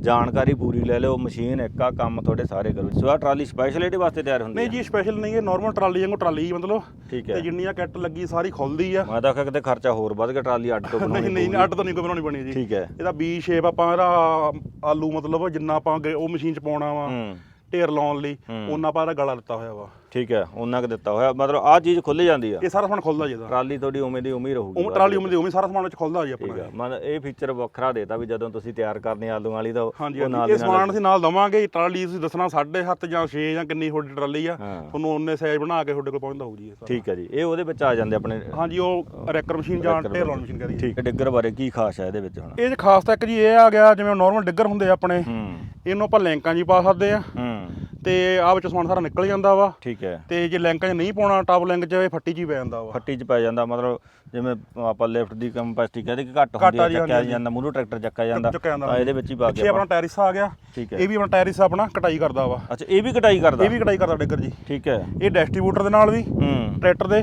[SPEAKER 1] ਜਾਣਕਾਰੀ ਪੂਰੀ ਲੈ ਲਿਓ। ਮਸ਼ੀਨ ਇੱਕ ਆ ਕੰਮ ਤੁਹਾਡੇ ਸਾਰੇ ਕਰੂ। ਸੋ ਆਹ ਟਰਾਲੀ ਸਪੈਸ਼ਲਿਟੀ ਵਾਸਤੇ ਤਿਆਰ ਹੁੰਦੀ
[SPEAKER 2] ਨਹੀਂ ਜੀ ਸਪੈਸ਼ਲ ਨਹੀਂ ਇਹ ਨਾਰਮਲ ਟਰਾਲੀ ਵਾਂਗੂ ਟਰਾਲੀ ਹੀ ਮਤਲਬ
[SPEAKER 1] ਠੀਕ
[SPEAKER 2] ਤੇ
[SPEAKER 1] ਹੈ।
[SPEAKER 2] ਜਿੰਨੀਆਂ ਕਿੱਟ ਲੱਗੀ ਸਾਰੀ ਖੁੱਲਦੀ ਆ।
[SPEAKER 1] ਮੈਂ ਤਾਂ ਆਖਿਆ ਕਿਤੇ ਖਰਚਾ ਹੋਰ ਵੱਧ ਗਿਆ ਟਰਾਲੀ ਅੱਡ ਤੋਂ ਬਣਾਉਣੀ
[SPEAKER 2] ਨਹੀਂ ਨਹੀਂ, ਅੱਡ ਤੋਂ ਨਹੀਂ ਕੋਈ ਬਣਾਉਣੀ ਬਣੀ ਜੀ।
[SPEAKER 1] ਠੀਕ ਹੈ।
[SPEAKER 2] ਇਹਦਾ ਬੀ ਸ਼ੇਪ ਆਪਾਂ ਇਹਦਾ ਆਲੂ ਮਤਲਬ ਜਿੰਨਾ ਆਪਾਂ ਉਹ ਮਸ਼ੀਨ ਚ ਪਾਉਣਾ ਵਾ
[SPEAKER 1] ਹੂੰ।
[SPEAKER 2] ਢੇਰ ਲਾਉਣ ਲਈ
[SPEAKER 1] ਹੂੰ।
[SPEAKER 2] ਉਹਨਾਂ ਆਪਾਂ ਇਹਦਾ ਗਲਾ ਦਿੱਤਾ ਹੋਇਆ ਵਾ।
[SPEAKER 1] ਠੀਕ ਹੈ ਉਹਨਾਂ ਕੁ ਦਿੱਤਾ ਹੋਇਆ। ਮਤਲਬ ਆਹ ਚੀਜ਼ ਖੁੱਲ ਜਾਂਦੀ ਆ।
[SPEAKER 2] ਇਹ ਸਾਰਾ ਸਮਾਨ ਖੁੱਲਦਾ ਜੀ ਇਹਦਾ।
[SPEAKER 1] ਟਰਾਲੀ ਤੁਹਾਡੀ ਉਵੇਂ ਦੀ ਉਵੇਂ ਹੀ ਰਹੂਗੀ
[SPEAKER 2] ਉਹ ਟਰਾਲੀ ਉਮਰ ਦੀ ਉਵੇਂ ਸਾਰਾ ਸਮਾਨ ਵਿੱਚ ਖੁੱਲਦਾ ਜੀ
[SPEAKER 1] ਠੀਕ
[SPEAKER 2] ਆਪਣਾ
[SPEAKER 1] ਆ ਮਨ ਇਹ ਫੀਚਰ ਵੱਖਰਾ ਦੇਤਾ ਵੀ ਜਦੋਂ ਤੁਸੀਂ ਤਿਆਰ ਕਰਨੀ ਆਲੂ ਵਾਲੀ ਤਾਂ
[SPEAKER 2] ਹਾਂਜੀ
[SPEAKER 1] ਉਹ ਨਾਲ
[SPEAKER 2] ਹਾਂਜੀ
[SPEAKER 1] ਦੀ
[SPEAKER 2] ਇਹ
[SPEAKER 1] ਨਾਲ
[SPEAKER 2] ਸਮਾਨ ਅਸੀਂ ਨਾਲ ਦਵਾਂਗੇ ਟਰਾਲੀ ਤੁਸੀਂ ਦੱਸਣਾ 7.5 ਜਾਂ 6 ਜਾਂ ਕਿੰਨੀ ਤੁਹਾਡੀ ਟਰਾਲੀ ਆ
[SPEAKER 1] ਹਾਂ।
[SPEAKER 2] ਤੁਹਾਨੂੰ ਉਹਨੇ ਸਾਈਜ਼ ਬਣਾ ਕੇ ਤੁਹਾਡੇ ਕੋਲ ਪਹੁੰਚਦਾ ਹੋਊ ਜੀ ਇਹ ਸਾਰਾ।
[SPEAKER 1] ਠੀਕ ਹੈ ਜੀ। ਇਹ ਉਹਦੇ ਵਿੱਚ ਆ ਜਾਂਦੇ ਆਪਣੇ
[SPEAKER 2] ਹਾਂਜੀ ਉਹ ਰੈਕਰ ਮਸ਼ੀਨ ਜਾਂ ਲਾਉਣ ਮਸ਼ੀਨ। ਕਹਦੀ
[SPEAKER 1] ਠੀਕ। ਹੈ ਡਿੱਗਰ ਬਾਰੇ ਕੀ ਖਾਸ ਹੈ ਇਹਦੇ ਵਿੱਚ ਹੁਣ?
[SPEAKER 2] ਇਹ 'ਚ ਖਾਸ ਤੱਕ ਜੀ ਇਹ ਆ ਗਿਆ ਜਿਵੇਂ ਨਾਰਮਲ ਡਿੱਗਰ ਹੁੰਦੇ ਆ ਆਪਣੇ
[SPEAKER 1] ਹੂੰ।
[SPEAKER 2] ਇਹਨੂੰ ਆਪਾਂ ਲਿੰਕਾਂ ਹੀ ਪਾ ਸਕਦੇ ਆ।
[SPEAKER 1] ਹੂੰ।
[SPEAKER 2] ਤੇ ਆ ਵਿੱਚ ਸਮਾਨ ਸਾਰਾ ਨਿਕਲ ਜਾਂਦਾ ਵਾ।
[SPEAKER 1] ਠੀਕ ਹੈ।
[SPEAKER 2] ਤੇ ਜੇ ਲਿੰਕਾਂ 'ਚ ਨਹੀਂ ਪਾਉਣਾ ਟਾਪ ਲਿੰਕ 'ਚ ਇਹ ਫੱਟੀ 'ਚ ਹੀ ਪੈ ਜਾਂਦਾ ਵਾ।
[SPEAKER 1] ਫੱਟੀ 'ਚ ਪੈ ਜਾਂਦਾ ਮਤਲਬ ਜਿਵੇਂ ਆਪਾਂ ਲਿਫਟ ਦੀ ਕੰਪੈਸਿਟੀ ਕਹਿੰਦੇ ਕਿ ਘੱਟ ਹੁੰਦੀ
[SPEAKER 2] ਆ
[SPEAKER 1] ਹੈ ਚੱਕਿਆ ਜਾਂਦਾ ਮੂਹਰੋਂ ਟਰੈਕਟਰ ਚੱਕਿਆ ਜਾਂਦਾ ਤਾਂ ਇਹਦੇ ਵਿੱਚ ਹੀ ਪਾ
[SPEAKER 2] ਪਿੱਛੇ
[SPEAKER 1] ਕੇ
[SPEAKER 2] ਆਪਣਾ
[SPEAKER 1] ਆਪਾਂ
[SPEAKER 2] ਟੈਰਿਸ ਆ ਗਿਆ
[SPEAKER 1] ਠੀਕ ਹੈ।
[SPEAKER 2] ਇਹ ਵੀ ਆਪਣਾ ਟੈਰਿਸ ਆਪਣਾ ਕਟਾਈ ਕਰਦਾ ਵਾ।
[SPEAKER 1] ਅੱਛਾ ਇਹ ਵੀ ਕਟਾਈ ਕਰਦਾ?
[SPEAKER 2] ਇਹ ਵੀ ਕਟਾਈ ਕਰਦਾ ਡਿੱਗਰ ਜੀ।
[SPEAKER 1] ਠੀਕ ਹੈ।
[SPEAKER 2] ਇਹ ਡਿਸਟ੍ਰੀਬਿਊਟਰ ਦੇ ਨਾਲ ਵੀ
[SPEAKER 1] ਹੂੰ।
[SPEAKER 2] ਟਰੈਕਟਰ ਦੇ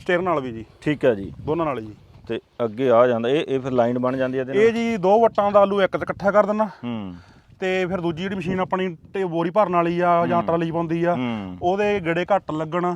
[SPEAKER 2] ਸਟੀਅਰ ਨਾਲ ਵੀ ਜੀ।
[SPEAKER 1] ਠੀਕ ਹੈ ਜੀ।
[SPEAKER 2] ਦੋਨਾਂ ਨਾਲ ਜੀ।
[SPEAKER 1] ਤੇ ਅੱਗੇ ਆ ਜਾਂਦਾ ਇਹ ਇਹ ਫਿਰ ਲਾਈਨ ਬਣ ਜਾਂਦੀ ਹੈ ਇਹਦੇ ਨਾਲ?
[SPEAKER 2] ਇਹ ਜੀ ਦੋ ਵੱਟਾਂ ਦਾ ਆਲੂ ਇੱਕ ਤੇ ਇਕੱਠਾ ਕਰ ਦੇਣਾ
[SPEAKER 1] ਹੂੰ।
[SPEAKER 2] ਤੇ ਫਿਰ ਦੂਜੀ ਜਿਹੜੀ ਮਸ਼ੀਨ ਆਪਣੀ ਤੇ ਬੋਰੀ ਭਰਨ ਵਾਲੀ ਆ ਜਾਂ ਟਰਾਲੀ ਪਾਉਂਦੀ ਆ ਉਹਦੇ ਗੇੜੇ ਘੱਟ ਲੱਗਣ।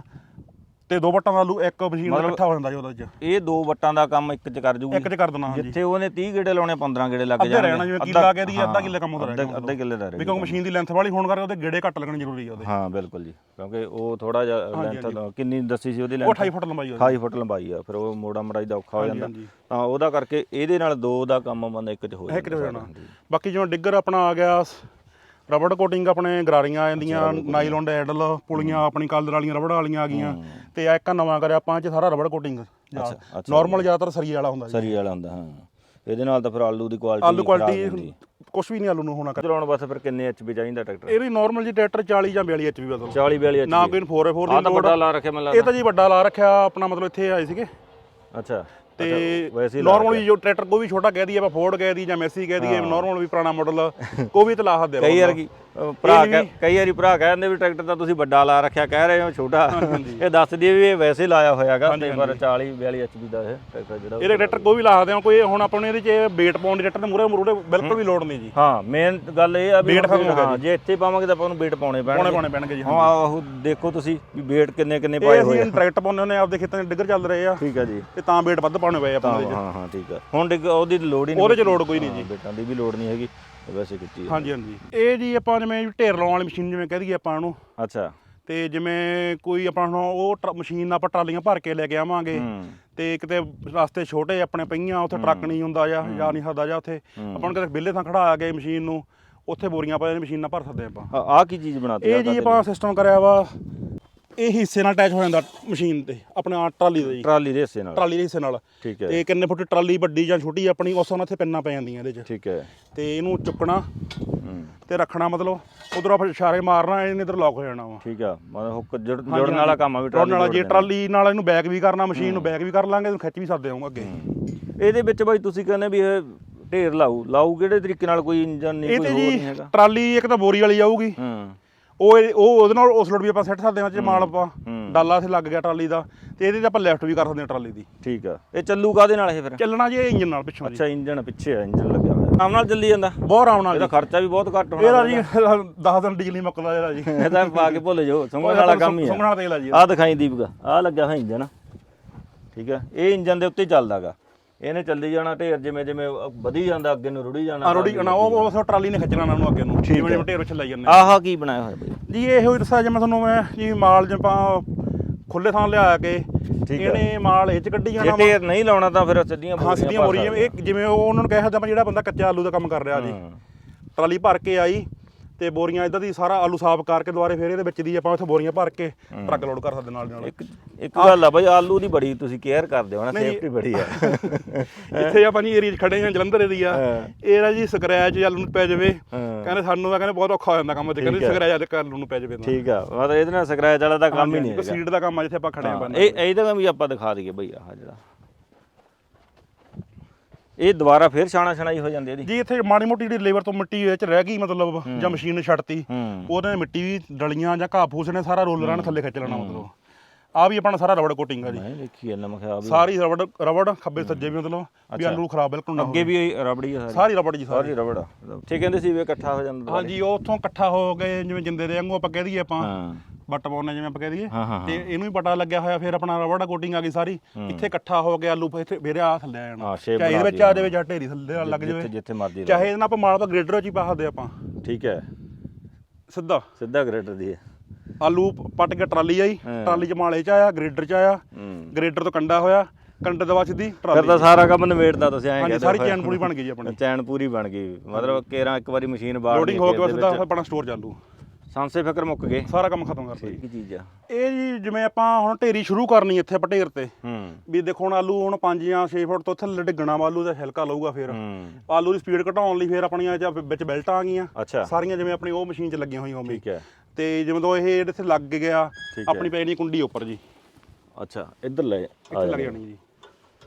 [SPEAKER 2] ਤੇ ਦੋ ਵੱਟਾਂ ਦਾ ਆਲੂ ਇੱਕ ਮਸ਼ੀਨ
[SPEAKER 1] ਮਤਲਬ-
[SPEAKER 2] ਇਕੱਠਾ ਹੋ ਜਾਂਦਾ ਜੀ ਉਹਦੇ 'ਚ
[SPEAKER 1] ਇਹ ਦੋ ਵੱਟਾਂ ਦਾ ਕੰਮ ਇੱਕ ਚ ਕਰ ਜੂਗੀ?
[SPEAKER 2] ਇੱਕ 'ਚ ਕਰ ਦੇਣਾ ਹਾਂਜੀ।
[SPEAKER 1] ਜਿੱਥੇ ਉਹਨੇ 30 ਗੇੜੇ ਲਾਉਣੇ 15 ਗੇੜੇ ਲੱਗ
[SPEAKER 2] ਅੱਧੇ
[SPEAKER 1] ਜਾਣਗੇ।
[SPEAKER 2] ਰਹਿਣਾ ਜਿਵੇਂ ਕਿੱਲਾ ਕਹਿ ਦਈਏ ਅੱਧਾ ਕਿੱਲੇ ਕੰਮ ਹੁੰਦਾ
[SPEAKER 1] ਅੱਧਾ
[SPEAKER 2] ਰਹਿਣਾ
[SPEAKER 1] ਅੱਧੇ ਕਿੱਲੇ ਦਾ
[SPEAKER 2] ਵੀ ਕਿਉਂਕਿ ਮਸ਼ੀਨ ਦੀ ਲੈਂਥ ਵਾਲੀ ਹੋਣ ਕਰਕੇ ਉਹਦੇ ਗੇੜੇ ਘੱਟ ਲੱਗਣੇ ਜ਼ਰੂਰੀ ਆ ਉਹਦੇ।
[SPEAKER 1] ਹਾਂ ਬਿਲਕੁਲ ਜੀ। ਕਿਉਂਕਿ ਉਹ ਥੋੜਾ ਜਿਹਾ ਲੈਂਥ ਕਿੰਨੀ ਦੱਸੀ ਸੀ ਉਹਦੀ
[SPEAKER 2] ਉਹ
[SPEAKER 1] ਲੈਂਥ
[SPEAKER 2] 28 ਫੁੱਟ ਲੰਬਾਈ ਉਹਦੀ।
[SPEAKER 1] 28 ਫੁੱਟ ਲੰਬਾਈ ਆ ਫਿਰ ਉਹ ਮੋੜਾ ਮੜਾਈ ਦਾ ਔਖਾ ਹੋ ਜਾਂਦਾ।
[SPEAKER 2] ਹਾਂਜੀ।
[SPEAKER 1] ਤਾਂ ਉਹਦਾ ਕਰਕੇ ਇਹਦੇ ਨਾਲ ਦੋ ਦਾ ਕੰਮ ਬੰਦਾ ਇੱਕ ਚ ਹੋ
[SPEAKER 2] ਇੱਕ 'ਚ ਹੋ ਜਾਣਾ।
[SPEAKER 1] ਹਾਂਜੀ।
[SPEAKER 2] ਬਾਕੀ ਜਿਵੇਂ ਡਿੱਗਰ ਆਪਣਾ ਆ ਗਿਆ ਰਬੜ ਕੋਟਿੰਗ ਆਪਣੇ ਗਰਾਰੀਆਂ ਆ ਜਾਂਦੀਆਂ ਨਾਈਲੋਨ ਡੈਡਲ ਪੁਲੀਆਂ ਆਪਣੀ ਕਲਰ ਵਾਲੀਆਂ ਰਬੜ ਵਾਲੀਆਂ ਆ ਗਈਆਂ। ਤੇ ਆ ਇੱਕ ਨਵਾਂ ਕਰਿਆ ਆਪਾਂ 'ਚ ਸਾਰਾ ਰਬੜ ਕੋਟਿੰਗ
[SPEAKER 1] ਅੱਛਾ।
[SPEAKER 2] ਨਾਰਮਲ ਜ਼ਿਆਦਾਤਰ ਸਰੀਏ ਵਾਲਾ ਹੁੰਦਾ ਜੀ।
[SPEAKER 1] ਸਰੀ ਵਾਲਾ ਹੁੰਦਾ ਹਾਂ। ਇਹਦੇ ਨਾਲ ਤਾਂ ਫਿਰ ਆਲੂ ਦੀ ਕੁਆਲਿਟੀ
[SPEAKER 2] ਆਲੂ ਕੁਆਲਿਟੀ ਕੁਝ ਵੀ ਨਹੀਂ ਆਲੂ ਨੂੰ ਹੋਣਾ
[SPEAKER 1] ਚਲਾਉਣ ਵਾਸਤੇ ਫਿਰ ਕਿੰਨੇ ਐਚਪੀ ਚਾਹੀਦਾ ਟਰੈਕਟਰ?
[SPEAKER 2] ਇਹਦੀ ਨਾਰਮਲ ਜੀ ਟਰੈਕਟਰ 40 ਜਾਂ 42 ਐਚਪੀ ਬਦਲ
[SPEAKER 1] 40 42 ਐਚਪੀ
[SPEAKER 2] ਨਾ ਕੋਈ 4x4
[SPEAKER 1] ਆ
[SPEAKER 2] ਦੀ
[SPEAKER 1] ਤਾਂ
[SPEAKER 2] ਲੋੜ
[SPEAKER 1] ਵੱਡਾ ਲਾ ਰੱਖਿਆ ਮੈਨੂੰ
[SPEAKER 2] ਇਹ ਤਾਂ ਜੀ ਵੱਡਾ ਲਾ ਰੱਖਿਆ ਆਪਣਾ ਮਤਲਬ ਇੱਥੇ ਆਏ ਸੀਗੇ।
[SPEAKER 1] ਅੱਛਾ।
[SPEAKER 2] ਤੇ ਨਾਰਮਲੀ ਜੋ ਟਰੈਕਟਰ ਕੋਈ ਵੀ ਛੋਟਾ ਕਹਿ ਦਈਏ ਆਪਾਂ ਫੋਰਡ ਕਹਿ ਦਈਏ ਜਾਂ ਮੈਸੀ ਕਹਿ ਦਈਏ ਨਾਰਮਲ ਵੀ ਪੁਰਾਣਾ ਮਾਡਲ ਕੋਈ ਵੀ ਤੇ ਲਾ ਸਕਦੇ
[SPEAKER 1] ਕਈ ਵਾਰ ਕੀ ਭਰਾ ਕਹਿ- ਕਈ ਵਾਰੀ ਭਰਾ ਕਹਿੰਦੇ ਵੀ ਟਰੈਕਟਰ ਤਾਂ ਤੁਸੀਂ ਵੱਡਾ ਲਾ ਰੱਖਿਆ ਕਹਿ ਰਹੇ ਹੋ ਛੋਟਾ। ਇਹ ਦੱਸ ਦਈਏ ਵੀ ਇਹ ਵੈਸੇ ਲਾਇਆ ਹੋਇਆਗਾ ਤੇ ਪਰ 40 42 ਐਚਪੀ ਦਾ ਇਹ ਟਰੈਕਟਰ ਜਿਹੜਾ
[SPEAKER 2] ਇਹਦੇ ਟਰੈਕਟਰ ਕੋਈ ਵੀ ਲਾ ਸਕਦੇ ਹੋ ਕੋਈ ਹੁਣ ਆਪਾਂ ਨੂੰ ਇਹਦੇ 'ਚ ਵੇਟ ਪਾਉਣ ਦੀ ਟਰੈਕਟਰ ਦੇ ਮੂਰੇ ਮੂਰੇ ਬਿਲਕੁਲ ਵੀ ਲੋੜ ਨਹੀਂ ਜੀ।
[SPEAKER 1] ਹਾਂ ਮੇਨ ਗੱਲ ਇਹ ਆ ਵੀ
[SPEAKER 2] ਖਤਮ ਹੋ ਗਿਆ
[SPEAKER 1] ਹਾਂ ਜੇ ਇੱਥੇ ਪਾਵਾਂਗੇ ਤਾਂ ਆਪਾਂ ਨੂੰ ਬੇਟ ਪਾਉਣੇ
[SPEAKER 2] ਪਾਉਣੇ
[SPEAKER 1] ਪੈਣਗੇ।
[SPEAKER 2] ਪਾਉਣੇ ਪੈਣਗੇ ਜੀ
[SPEAKER 1] ਹਾਂ ਆਹੋ ਦੇਖੋ ਤੁਸੀਂ ਵੀ ਬੇਟ ਕਿੰਨੇ ਕਿੰਨੇ ਪਾਏ
[SPEAKER 2] ਇਹ
[SPEAKER 1] ਹੋਏ
[SPEAKER 2] ਅਸੀਂ ਟਰੈਕਟਰ ਪਾਉਂਦੇ ਹੁੰਦੇ ਹਾਂ, ਆਪਦੇ ਖੇਤਾਂ 'ਚ ਡਿੱਗਰ ਚੱਲ ਰਹੇ ਆ।
[SPEAKER 1] ਠੀਕ ਆ ਜੀ।
[SPEAKER 2] ਤੇ ਤਾਂ ਵੇਟ ਵੱਧ ਪਾਉਣੇ ਪਏ ਆਪਾਂ ਇਹਦੇ 'ਚ।
[SPEAKER 1] ਹਾਂ ਹਾਂ ਠੀਕ ਆ। ਹੁਣ ਡਿੱਗ ਉਹਦੀ ਲੋੜ ਹੀ ਨਹੀਂ
[SPEAKER 2] ਉਹਦੇ 'ਚ ਲੋੜ ਕੋਈ ਨਹੀਂ ਜੀ।
[SPEAKER 1] ਬੇਟਾਂ ਦੀ ਵੀ ਲੋੜ ਨਹੀਂ ਹੈਗੀ। ਵੈਸੇ ਕੀਤੀ ਹੈ।
[SPEAKER 2] ਹਾਂਜੀ ਹਾਂਜੀ। ਇਹ ਜੀ ਆਪਾਂ ਜਿਵੇਂ ਢੇਰ ਲਾਉਣ ਵਾਲੀ ਮਸ਼ੀਨ ਜਿਵੇਂ ਕਹਿ ਦਈਏ ਆਪਾਂ ਇਹਨੂੰ
[SPEAKER 1] ਅੱਛਾ।
[SPEAKER 2] ਤੇ ਜਿਵੇਂ ਕੋਈ ਆਪਾਂ ਹੁਣ ਉਹ ਮਸ਼ੀਨ ਨਾਲ ਆਪਾਂ ਟਰਾਲੀਆਂ ਭਰ ਕੇ ਲੈ ਕੇ ਆਵਾਂਗੇ ਤੇ ਕਿਤੇ ਰਸਤੇ ਛੋਟੇ ਆਪਣੇ ਪਈਆਂ ਉੱਥੇ ਟਰੱਕ ਨਹੀਂ ਹੁੰਦਾ ਜਾਂ ਜਾ ਨਹੀਂ ਸਕਦਾ ਜਾਂ ਉੱਥੇ। ਆਪਾਂ ਨੂੰ ਕਿਤੇ ਵਿਹਲੇ ਥਾਂ ਖੜਾ ਕੇ ਮਸ਼ੀਨ ਨੂੰ ਉੱਥੇ ਬੋਰੀਆਂ ਪਾ ਜਾਂਦੇ ਮਸ਼ੀਨ ਨਾਲ ਭਰ ਸਕਦੇ ਆਪਾਂ।
[SPEAKER 1] ਆ ਕੀ ਚੀਜ਼ ਬਣਾਤੀ
[SPEAKER 2] ਇਹ ਜੀ ਆਪਾਂ ਸਿਸਟਮ ਕਰਿਆ ਵਾ ਇਹ ਹਿੱਸੇ ਨਾਲ ਅਟੈਚ ਹੋ ਜਾਂਦਾ ਮਸ਼ੀਨ ਤੇ ਆਪਣੇ ਆਹ ਟਰਾਲੀ ਦੇ ਜੀ।
[SPEAKER 1] ਟਰਾਲੀ ਦੇ ਹਿੱਸੇ ਨਾਲ।
[SPEAKER 2] ਟਰਾਲੀ ਦੇ ਹਿੱਸੇ ਨਾਲ।
[SPEAKER 1] ਠੀਕ ਹੈ।
[SPEAKER 2] ਤੇ ਕਿੰਨੇ ਫੁੱਟ ਟਰਾਲੀ ਵੱਡੀ ਜਾਂ ਛੋਟੀ ਆਪਣੀ ਉਸ ਨਾਲ ਇੱਥੇ ਪਿੰਨਾਂ ਪੈ ਜਾਂਦੀਆਂ ਇਹਦੇ 'ਚ।
[SPEAKER 1] ਠੀਕ ਹੈ।
[SPEAKER 2] ਤੇ ਇਹਨੂੰ ਚੁੱਕਣਾ ਤੇ ਰੱਖਣਾ ਮਤਲਬ ਉਧਰੋਂ ਆਪਾਂ ਇਸ਼ਾਰੇ ਮਾਰਨਾ ਇਹਨੇ ਇਧਰ ਲੌਕ ਹੋ ਜਾਣਾ ਵਾ।
[SPEAKER 1] ਠੀਕ ਆ ਮਤਲਬ ਹੁੱਕ ਜੁੜ- ਜੁੜਨ ਵਾਲਾ ਕੰਮ ਆ ਵੀ
[SPEAKER 2] ਟਰਾਲੀ ਨਾਲ ਜੇ। ਟਰਾਲੀ ਨਾਲ ਇਹਨੂੰ ਬੈਕ ਵੀ ਕਰਨਾ ਮਸ਼ੀਨ ਨੂੰ ਬੈਕ ਵੀ ਕਰ ਲਾਂਗੇ ਇਹਨੂੰ ਖਿੱਚ ਵੀ ਸਕਦੇ ਹਾਂ ਅੱਗੇ।
[SPEAKER 1] ਇਹਦੇ ਵਿੱਚ ਬਾਈ ਤੁਸੀਂ ਕਹਿੰਦੇ ਵੀ ਇਹ ਢੇਰ ਲਾਊ। ਲਾਊ ਕਿਹੜੇ ਤਰੀਕੇ ਨਾਲ ਕੋਈ ਇੰਜਨ ਨਹੀਂ ਕੋਈ
[SPEAKER 2] ਤੇ
[SPEAKER 1] ਹੋਰ ਨਹੀਂ ਹੈਗਾ?
[SPEAKER 2] ਟਰਾਲੀ ਇੱਕ ਤਾਂ ਬੋਰੀ ਵਾਲੀ ਆਊਗੀ।
[SPEAKER 1] ਹੂੰ।
[SPEAKER 2] ਉਹ ਇਹ- ਉਹ ਉਹਦੇ ਨਾਲ ਉਸ ਲੋਡ ਵੀ ਆਪਾਂ ਸੈੱਟ ਸਕਦੇ ਹਾਂ ਜੇ ਮਾਲ ਆਪਾਂ
[SPEAKER 1] ਹੂੰ।
[SPEAKER 2] ਡਾਲਾ ਸੇ ਲੱਗ ਗਿਆ ਟਰਾਲੀ ਦਾ ਤੇ ਇਹਦੇ ਤੇ ਆਪਾਂ ਲੈਫਟ ਵੀ ਕਰ ਸਕਦੇ ਹਾਂ ਟਰਾਲੀ ਦੀ।
[SPEAKER 1] ਠੀਕ ਆ। ਇਹ ਚੱਲੂ ਕਾਦੇ ਨਾਲ ਇਹ ਫਿਰ?
[SPEAKER 2] ਚੱਲਣਾ ਜੀ ਇੰਜਨ ਨਾਲ ਪਿੱਛੋਂ ਜੀ।
[SPEAKER 1] ਅੱਛਾ ਇੰਜਨ ਪਿੱਛੇ ਆ ਇੰਜਨ ਲੱਗਿਆ ਹੋਇਆ। ਆਰਾਮ ਨਾਲ ਚੱਲੀ ਜਾਂਦਾ।
[SPEAKER 2] ਬਹੁਤ ਆਰਾਮ ਨਾਲ
[SPEAKER 1] ਇਹਦਾ
[SPEAKER 2] ਜੀ।
[SPEAKER 1] ਖਰਚਾ ਵੀ ਬਹੁਤ ਘੱਟ ਹੋਣਾ
[SPEAKER 2] ਇਹਦਾ ਜੀ 10 ਦਿਨ ਡੀਜ਼ਲ ਨਹੀਂ ਮੁੱਕਦਾ ਇਹਦਾ ਜੀ।
[SPEAKER 1] ਇਹ ਤਾਂ ਪਾ ਕੇ ਭੁੱਲ ਜਾਓ ਸੁੰਗਣ ਵਾਲਾ ਕੰਮ ਹੀ
[SPEAKER 2] ਸੁੰਘਣ ਵਾਲਾ ਤੇਲ ਆ ਜੀ।
[SPEAKER 1] ਆ ਦਿਖਾਈ ਦੀਪਕ ਆ ਲੱਗਿਆ ਹੋਇਆ ਇੰਜਨ ਠੀਕ ਆ ਇਹ ਇੰਜਨ ਦੇ ਉੱਤੇ ਚੱਲਦਾਗਾ। ਇਹਨੇ ਚੱਲੀ ਜਾਣਾ ਢੇਰ ਜਿਵੇਂ ਜਿਵੇਂ ਵਧੀ ਜਾਂਦਾ ਅੱਗੇ ਨੂੰ ਰੁੜੀ ਜਾਣਾ
[SPEAKER 2] ਆ ਰੋੜੀ ਨਾ ਉਹ ਉਹ ਟਰਾਲੀ ਨੇ ਖਿੱਚਣਾ ਇਹਨਾਂ ਨੂੰ ਅੱਗੇ ਨੂੰ ਜਿਵੇਂ ਜਿਵੇਂ ਢੇਰ ਵਿੱਚ ਲਾਈ ਜਾਂਦੇ
[SPEAKER 1] ਆਹ ਕੀ ਬਣਾਇਆ ਹੋਇਆ ਬਈ
[SPEAKER 2] ਜੀ ਇਹੋ ਹੀ ਦੱਸਿਆ ਜਿਵੇਂ ਤੁਹਾਨੂੰ ਮੈਂ ਜੀ ਮਾਲ ਜਿਵੇਂ ਆਪਾਂ ਖੁੱਲੇ ਥਾਂ ਲਿਆ ਕੇ
[SPEAKER 1] ਠੀਕ ਹੈ।
[SPEAKER 2] ਇਹਨੇ ਮਾਲ ਇਹ ਚ ਕੱਢੀ
[SPEAKER 1] ਜੇ
[SPEAKER 2] ਜਾਣਾ ਵਾ।
[SPEAKER 1] ਢੇਰ ਨਹੀਂ ਲਾਉਣਾ ਤਾਂ ਫਿਰ ਸਿੱਧੀਆਂ
[SPEAKER 2] ਹਾਂ ਸਿੱਧੀਆਂ ਬੋਰੀਆਂ ਇਹ ਜਿਵੇਂ ਉਹ ਉਹਨਾਂ ਨੂੰ ਕਹਿ ਸਕਦੇ ਆਪਾਂ ਜਿਹੜਾ ਬੰਦਾ ਕੱਚਾ ਆਲੂ ਦਾ ਕੰਮ ਕਰ ਰਿਹਾ ਜੀ
[SPEAKER 1] ਹਾਂ।
[SPEAKER 2] ਟਰਾਲੀ ਭਰ ਕੇ ਆਈ ਤੇ ਬੋਰੀਆਂ ਇਦਾਂ ਦੀ ਸਾਰਾ ਆਲੂ ਸਾਫ਼ ਕਰਕੇ ਦੁਬਾਰੇ ਫੇਰ ਇਹਦੇ ਵਿੱਚ ਦੀ ਆਪਾਂ ਉੱਥੇ ਬੋਰੀਆਂ ਭਰ ਕੇ ਟਰੱਕ ਲੋਡ ਕਰ ਸਕਦੇ ਨਾਲ ਦੀ ਨਾਲ।
[SPEAKER 1] ਇੱਕ ਇੱਕ ਗੱਲ ਆ ਬਈ ਆਲੂ ਦੀ ਬੜੀ ਤੁਸੀਂ ਕੇਅਰ ਕਰਦੇ ਹੋ ਨਾ ਸੇਫਟੀ ਬੜੀ ਆ।
[SPEAKER 2] ਇੱਥੇ ਆਪਾਂ ਜੀ ਏਰੀਆ 'ਚ ਖੜੇ ਹਾਂ ਜਲੰਧਰ ਏਰੀਆ
[SPEAKER 1] ਹਾਂ।
[SPEAKER 2] ਇਹਦਾ ਜੀ ਸਕ੍ਰੈਚ ਆਲੂ ਨੂੰ ਪੈ ਜਾਵੇ।
[SPEAKER 1] ਹਾਂ।
[SPEAKER 2] ਕਹਿੰਦੇ ਸਾਨੂੰ ਤਾਂ ਕਹਿੰਦੇ ਬਹੁਤ ਔਖਾ ਹੋ ਜਾਂਦਾ ਕੰਮ ਤੇ। ਕਹਿੰਦੇ
[SPEAKER 1] ਹੈ।
[SPEAKER 2] ਸਕ੍ਰੈਚ ਆਲੂ ਨੂੰ ਪੈ ਜਾਵੇ
[SPEAKER 1] ਠੀਕ ਆ। ਮਤਲਬ ਇਹਦੇ ਨਾਲ ਸਕ੍ਰੈਚ ਵਾਲਾ ਤਾਂ ਕੰਮ ਹੀ ਨਹੀਂ ਹੈਗਾ।
[SPEAKER 2] ਸੀਟ ਦਾ ਕੰਮ ਆ ਜਿੱਥੇ ਆਪਾਂ ਖੜੇ
[SPEAKER 1] ਹਾਂ,
[SPEAKER 2] ਹਾਂ
[SPEAKER 1] ਇਹ ਇਹਦਾ ਵੀ ਆਪਾਂ ਦਿਖਾ ਦਈਏ ਬਈ ਆਹ ਜਿਹੜਾ। ਇਹ ਦੁਬਾਰਾ ਫੇਰ ਛਾਣਾ ਛਣਾਈ ਹੋ ਜਾਂਦੀ ਇਹਦੀ
[SPEAKER 2] ਜੀ। ਇੱਥੇ ਮਾੜੀ ਮੋਟੀ ਜਿਹੜੀ ਲੇਬਰ ਤੋਂ ਮਿੱਟੀ ਵਿੱਚ ਰਹਿ ਗਈ ਮਤਲਬ ਜਾਂ ਮਸ਼ੀਨ ਨੇ ਛੱਡਤੀ
[SPEAKER 1] ਹੂੰ।
[SPEAKER 2] ਉਹਦੇ ਨਾਲ ਮਿੱਟੀ ਵੀ ਡਲੀਆਂ ਜਾਂ ਘਾਹ ਫੂਸ ਨੇ ਸਾਰਾ ਰੋਲਰਾਂ ਨੇ ਥੱਲੇ ਖਿੱਚ ਲੈਣਾ ਮਤਲਬ। ਆ ਵੀ ਆਪਣਾ ਸਾਰਾ ਰਬੜ ਕੋਟਿੰਗ ਆ ਜੀ।
[SPEAKER 1] ਮੈਂ ਦੇਖੀ ਜਾਂਦਾ ਮੈਂ ਕਿਹਾ ਆ ਵੀ।
[SPEAKER 2] ਸਾਰੀ ਰਬੜ ਰਬੜ ਖੱਬੇ ਸੱਜੇ ਵੀ ਮਤਲਬ ਵੀ ਆਲੂ ਖਰਾਬ ਬਿਲਕੁਲ ਨਾ
[SPEAKER 1] ਅੱਗੇ ਵੀ ਇਹ ਰਬੜੀ ਆ। ਸਾਰੀ।
[SPEAKER 2] ਸਾਰੀ ਰਬੜ ਜੀ ਸਾਰੀ।
[SPEAKER 1] ਸਾਰੀ ਰਬੜ ਆ। ਠੀਕ ਕਹਿੰਦੇ ਸੀ ਵੀ ਇਹ ਇਕੱਠਾ ਹੋ ਜਾਂਦਾ ਦੁਬਾਰਾ।
[SPEAKER 2] ਹਾਂਜੀ ਉਹ ਉੱਥੋਂ ਇਕੱਠਾ ਹੋ ਗਏ ਜਿਵੇਂ ਜਿੰਦੇ ਦੇ ਵਾਂਗੂ ਆਪਾਂ ਕਹਿ ਦਈਏ ਆਪਾਂ।
[SPEAKER 1] ਹਾਂ।
[SPEAKER 2] ਬੱਟ ਪਾਉਣੇ ਜਿਵੇਂ ਆਪਾਂ ਕਹਿ ਦਈਏ।
[SPEAKER 1] ਹਾਂ ਹਾਂ
[SPEAKER 2] ਤੇ ਇਹਨੂੰ ਵੀ ਪਤਾ ਲੱਗਿਆ ਹੋਇਆ ਫਿਰ ਆਪਣਾ ਰਬੜ ਕੋਟਿੰਗ ਆ ਗਈ ਸਾਰੀ। ਇੱਥੇ ਇਕੱਠਾ ਹੋ ਗਿਆ ਆਲੂ ਇੱਥੇ ਮੇਰੇ ਆ ਥੱਲੇ ਆ ਜਾਣਾ।
[SPEAKER 1] ਹਾਂ, shape
[SPEAKER 2] ਚਾਹੇ ਇਹਦੇ
[SPEAKER 1] ਬਣਾ
[SPEAKER 2] ਵਿੱਚ ਆ ਜਾਵੇ ਜਾਂ ਢੇਰੀ ਥੱਲੇ ਲੱਗ
[SPEAKER 1] ਜਿੱਥੇ
[SPEAKER 2] ਜਾਵੇ।
[SPEAKER 1] ਜਿੱਥੇ ਮਰਜ਼ੀ
[SPEAKER 2] ਚਾਹੇ ਇਹਦੇ ਨਾਲ ਆਪਾਂ ਮਾਲ ਦਾ ਗ੍ਰੇਡਰ ਚ ਹੀ ਪਾ ਸਕਦੇ ਆਪਾਂ।
[SPEAKER 1] ਠੀਕ ਹੈ।
[SPEAKER 2] ਸਿੱਧਾ।
[SPEAKER 1] ਸਿੱਧਾ ਗ੍ਰੇਡਰ ਦੀ ਹੈ।
[SPEAKER 2] ਆਲੂ ਪੱਟ ਕੇ ਟਰਾਲੀ ਆਈ।
[SPEAKER 1] ਹਾਂ।
[SPEAKER 2] ਟਰਾਲੀ ਚ ਮਾਲੇ ਚ ਆਇਆ ਗ੍ਰੇਡਰ ਚ ਆਇਆ।
[SPEAKER 1] ਹੂੰ।
[SPEAKER 2] ਗ੍ਰੇਡਰ ਤੋਂ ਕੰਡਾ ਹੋਇਆ। ਕੰਡੇ ਤੋਂ ਬਾਅਦ ਸਿੱਧੀ
[SPEAKER 1] ਫਿਰ
[SPEAKER 2] ਟਰਾਲੀ
[SPEAKER 1] ਤਾਂ ਸਾਰਾ ਕੰਮ ਨਵੇੜਦਾ ਤੁਸੀਂ ਐਂ
[SPEAKER 2] ਹਾਂਜੀ
[SPEAKER 1] ਕਹਿੰਦੇ
[SPEAKER 2] ਸਾਰੀ ਚੈਨ ਪੂਰੀ ਬਣ ਗਈ ਜੀ ਆਪਣੀ।
[SPEAKER 1] ਚੈਨ ਪੂਰੀ ਬਣ ਗਈ। ਮਤਲਬ ਕੇਰਾਂ ਇੱਕ ਵਾਰੀ ਮਸ਼ੀਨ ਬਾਹਰ
[SPEAKER 2] ਲੋਡਿੰਗ ਹੋ ਕੇ ਬਸ ਸਿੱਧਾ ਆਪਣਾ ਸਟੋਰ ਚਾਲੂ।
[SPEAKER 1] ਸੰਸੇ ਫਿਕਰ ਮੁੱਕ ਗਏ।
[SPEAKER 2] ਸਾਰਾ ਕੰਮ ਖਤਮ ਕਰਤਾ ਜੀ।
[SPEAKER 1] ਠੀਕ ਚੀਜ਼ ਆ।
[SPEAKER 2] ਇਹ ਜੀ ਜਿਵੇਂ ਆਪਾਂ ਹੁਣ ਢੇਰੀ ਸ਼ੁਰੂ ਕਰਨੀ ਇੱਥੇ ਆਪਾਂ ਢੇਰ ਤੇ।
[SPEAKER 1] ਹੂੰ।
[SPEAKER 2] ਵੀ ਦੇਖੋ ਹੁਣ ਆਲੂ ਹੁਣ 5 ਜਾਂ 6 ਫੁੱਟ ਤੋਂ ਥੱਲੇ ਡਿੱਗਣਾ ਆਲੂ ਦਾ ਛਿਲਕਾ ਲਊਗਾ ਫਿਰ। ਆਲੂ ਦੀ ਸਪੀਡ ਘਟਾਉਣ ਲਈ ਫਿਰ ਆਪਣੀਆਂ ਜਾਂ ਵਿੱਚ ਬੈਲਟਾਂ ਆ ਗਈਆਂ। ਸਾਰੀਆਂ ਜਿਵੇਂ ਆਪਣੀ ਉਹ ਮਸ਼ੀਨ 'ਚ ਲੱਗੀਆਂ ਹੋਈਆਂ ਹੋਵੇਂ
[SPEAKER 1] ਠੀਕ ਹੈ।
[SPEAKER 2] ਤੇ ਜਿਵੇਂ ਤੋਂ ਇਹ ਇੱਥੇ ਲੱਗ ਗਿਆ। ਆਪਣੀ ਪੈ ਜਾਣੀ ਕੁੰਡੀ ਉੱਪਰ ਜੀ।
[SPEAKER 1] ਅੱਛਾ ਇੱਧਰ ਲੈ
[SPEAKER 2] ਇੱਥੇ ਲੱਗ
[SPEAKER 1] ਜਾ।
[SPEAKER 2] ਜਾਣੀ ਜੀ।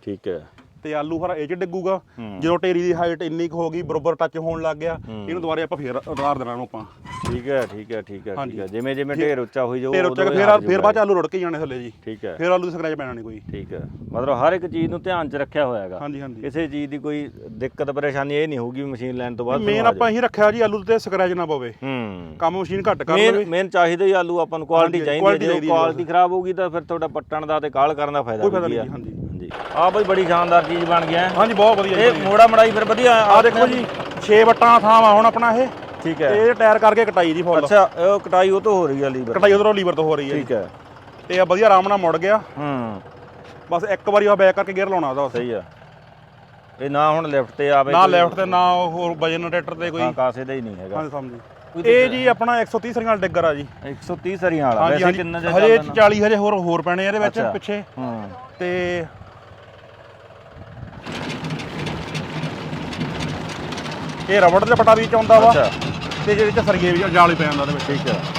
[SPEAKER 1] ਠੀਕ ਹੈ।
[SPEAKER 2] ਤੇ ਆਲੂ ਫਿਰ ਇਹ 'ਚ ਡਿੱਗੂਗਾ। ਜਦੋਂ ਢੇਰੀ ਦੀ ਹਾਈਟ ਇੰਨੀ ਕੁ ਹੋ ਗਈ ਬਰੋਬਰ ਟੱਚ ਹੋਣ ਲੱਗ ਗਿਆ ਇਹਨੂੰ ਦੁਬਾਰੇ ਆਪਾਂ ਫੇਰ ਉਤਾਰ ਦੇਣਾ ਇਹਨੂੰ ਆਪਾਂ।
[SPEAKER 1] ਠੀਕ ਹੈ ਠੀਕ ਹੈ ਠੀਕ ਹੈ ਠੀਕ
[SPEAKER 2] ਹਾਂਜੀ।
[SPEAKER 1] ਹੈ। ਜਿਵੇਂ ਜਿਵੇਂ ਢੇਰ ਉੱਚਾ ਹੋਈ ਜਾਊ
[SPEAKER 2] ਫੇਰ
[SPEAKER 1] ਇਹ
[SPEAKER 2] ਫੇਰ ਫੇਰ ਬਾਅਦ ਚ। ਆਲੂ ਰੁੜ ਕੇ ਜਾਣੇ ਥੱਲੇ ਜੀ।
[SPEAKER 1] ਠੀਕ ਹੈ।
[SPEAKER 2] ਫੇਰ ਆਲੂ ਦੀ ਸਕ੍ਰੈਚ ਪੈਣਾ ਨਹੀਂ ਕੋਈ।
[SPEAKER 1] ਠੀਕ ਹੈ। ਮਤਲਬ ਹਰ ਇੱਕ ਚੀਜ਼ ਨੂੰ ਧਿਆਨ 'ਚ ਰੱਖਿਆ ਹੋਇਆ ਹੈਗਾ।
[SPEAKER 2] ਹਾਂਜੀ ਹਾਂਜੀ।
[SPEAKER 1] ਕਿਸੇ ਚੀਜ਼ ਦੀ ਕੋਈ ਦਿੱਕਤ ਪਰੇਸ਼ਾਨੀ ਇਹ ਨਹੀਂ ਹੋਊਗੀ ਮਸ਼ੀਨ ਲੈਣ ਤੋਂ ਬਾਅਦ
[SPEAKER 2] ਮੇਨ ਆਪਾਂ ਇਹੀ ਰੱਖਿਆ ਜੀ ਆਲੂ ਤੇ ਸਕ੍ਰੈਚ ਨਾ ਪਵੇ।
[SPEAKER 1] ਹੂੰ।
[SPEAKER 2] ਕੰਮ ਮਸ਼ੀਨ ਘੱਟ ਕਰ ਲਵੇ।
[SPEAKER 1] ਮੇਨ ਚਾਹੀਦਾ ਹੀ ਆਲੂ ਆਪਾਂ ਨੂੰ ਕੁਆਲਿਟੀ
[SPEAKER 2] ਹਾਂਜੀ,
[SPEAKER 1] ਚਾਹੀਦੀ ਹੈ ਜੇ ਕੁਆਲਿਟੀ ਖਰਾਬ ਹੋਊਗੀ ਤਾਂ ਫਿਰ ਤੁਹਾਡਾ ਪੱਟਣ ਦਾ ਤੇ ਕਾਲ ਕਰਨ ਦਾ ਫਾਇਦਾ
[SPEAKER 2] ਨਹੀਂ
[SPEAKER 1] ਆ?
[SPEAKER 2] ਜੀ,
[SPEAKER 1] ਆ ਬਈ ਬੜੀ ਸ਼ਾਨਦਾਰ ਚੀਜ਼ ਬਣ ਗਿਆ ਹੈ।
[SPEAKER 2] ਹਾਂਜੀ ਬਹੁਤ ਵਧੀਆ
[SPEAKER 1] ਇਹ ਮੋੜਾ ਮੜਾਈ ਫਿਰ ਵਧੀਆ
[SPEAKER 2] ਆ ਦੇਖੋ ਜੀ। 6 ਵੱਟਾਂ ਥਾਂ ਵਾ ਹੁਣ ਆਪਣਾ ਇਹ।
[SPEAKER 1] ਠੀਕ
[SPEAKER 2] ਤੇ
[SPEAKER 1] ਹੈ
[SPEAKER 2] ਇਹ ਟਾਇਰ ਕਰਕੇ ਕਟਾਈ ਦੀ ਫੁੱਲ।
[SPEAKER 1] ਅੱਛਾ ਉਹ ਕਟਾਈ ਉਹ ਤੋਂ ਹੋ ਰਹੀ ਆ ਲੀਵਰ
[SPEAKER 2] ਕਟਾਈ ਉਧਰੋਂ ਲੀਵਰ ਤੋਂ ਹੋ ਰਹੀ ਹੈ।
[SPEAKER 1] ਠੀਕ ਹੈ
[SPEAKER 2] ਤੇ ਆ ਵਧੀਆ ਆਰਾਮ ਨਾਲ ਮੁੜ ਗਿਆ।
[SPEAKER 1] ਹੂੰ।
[SPEAKER 2] ਬਸ ਇੱਕ ਵਾਰੀ ਆ ਬੈਕ ਕਰਕੇ ਗੇਅਰ ਲਾਉਣਾ ਉਹਦਾ ਬਸ।
[SPEAKER 1] ਸਹੀ ਆ। ਇਹ ਨਾ ਹੁਣ ਲੈਫਟ ਤੇ ਆਵੇ
[SPEAKER 2] ਨਾ
[SPEAKER 1] ਕੋਈ-
[SPEAKER 2] ਲੈਫਟ ਤੇ ਨਾ ਹੋਰ ਵਜਨ ਟਰੈਕਟਰ ਤੇ ਕੋਈ।
[SPEAKER 1] ਹਾਂ ਕਾਸੇ ਦਾ ਹੀ ਨਹੀਂ ਹੈਗਾ।
[SPEAKER 2] ਹਾਂਜੀ ਸਮਝੀ। ਇਹ ਜੀ ਆਪਣਾ 130 ਸਰੀਆਂ ਵਾਲਾ ਡਿੱਗਰ ਆ ਜੀ।
[SPEAKER 1] 130 ਸਰੀਆਂ ਵਾਲਾ
[SPEAKER 2] ਹਾਂਜੀ
[SPEAKER 1] ਵੈਸੇ
[SPEAKER 2] ਹਾਂਜੀ।
[SPEAKER 1] ਕਿੰਨਾ ਜੇ
[SPEAKER 2] ਹਜੇ
[SPEAKER 1] ਚੱਲਦਾ
[SPEAKER 2] 40 ਹਜੇ ਹੋਰ ਹੋਰ ਪੈਣੇ ਇਹਦੇ ਵਿੱਚ
[SPEAKER 1] ਅੱਛਾ।
[SPEAKER 2] ਪਿੱਛੇ।
[SPEAKER 1] ਹੂੰ।
[SPEAKER 2] ਤੇ ਇਹ ਰਬੜ ਦੇ ਪਟਾ ਵੀ ਚ ਆਉਂਦਾ ਵਾ
[SPEAKER 1] ਅੱਛਾ।
[SPEAKER 2] ਤੇ ਜਿਹੜੇ ਚ ਸਰੀਏ ਵੀ ਜਾਲ ਹੀ ਪੈ ਜਾਂਦਾ ਉਹਦੇ ਵਿੱਚ।
[SPEAKER 1] ਠੀਕ ਹੈ।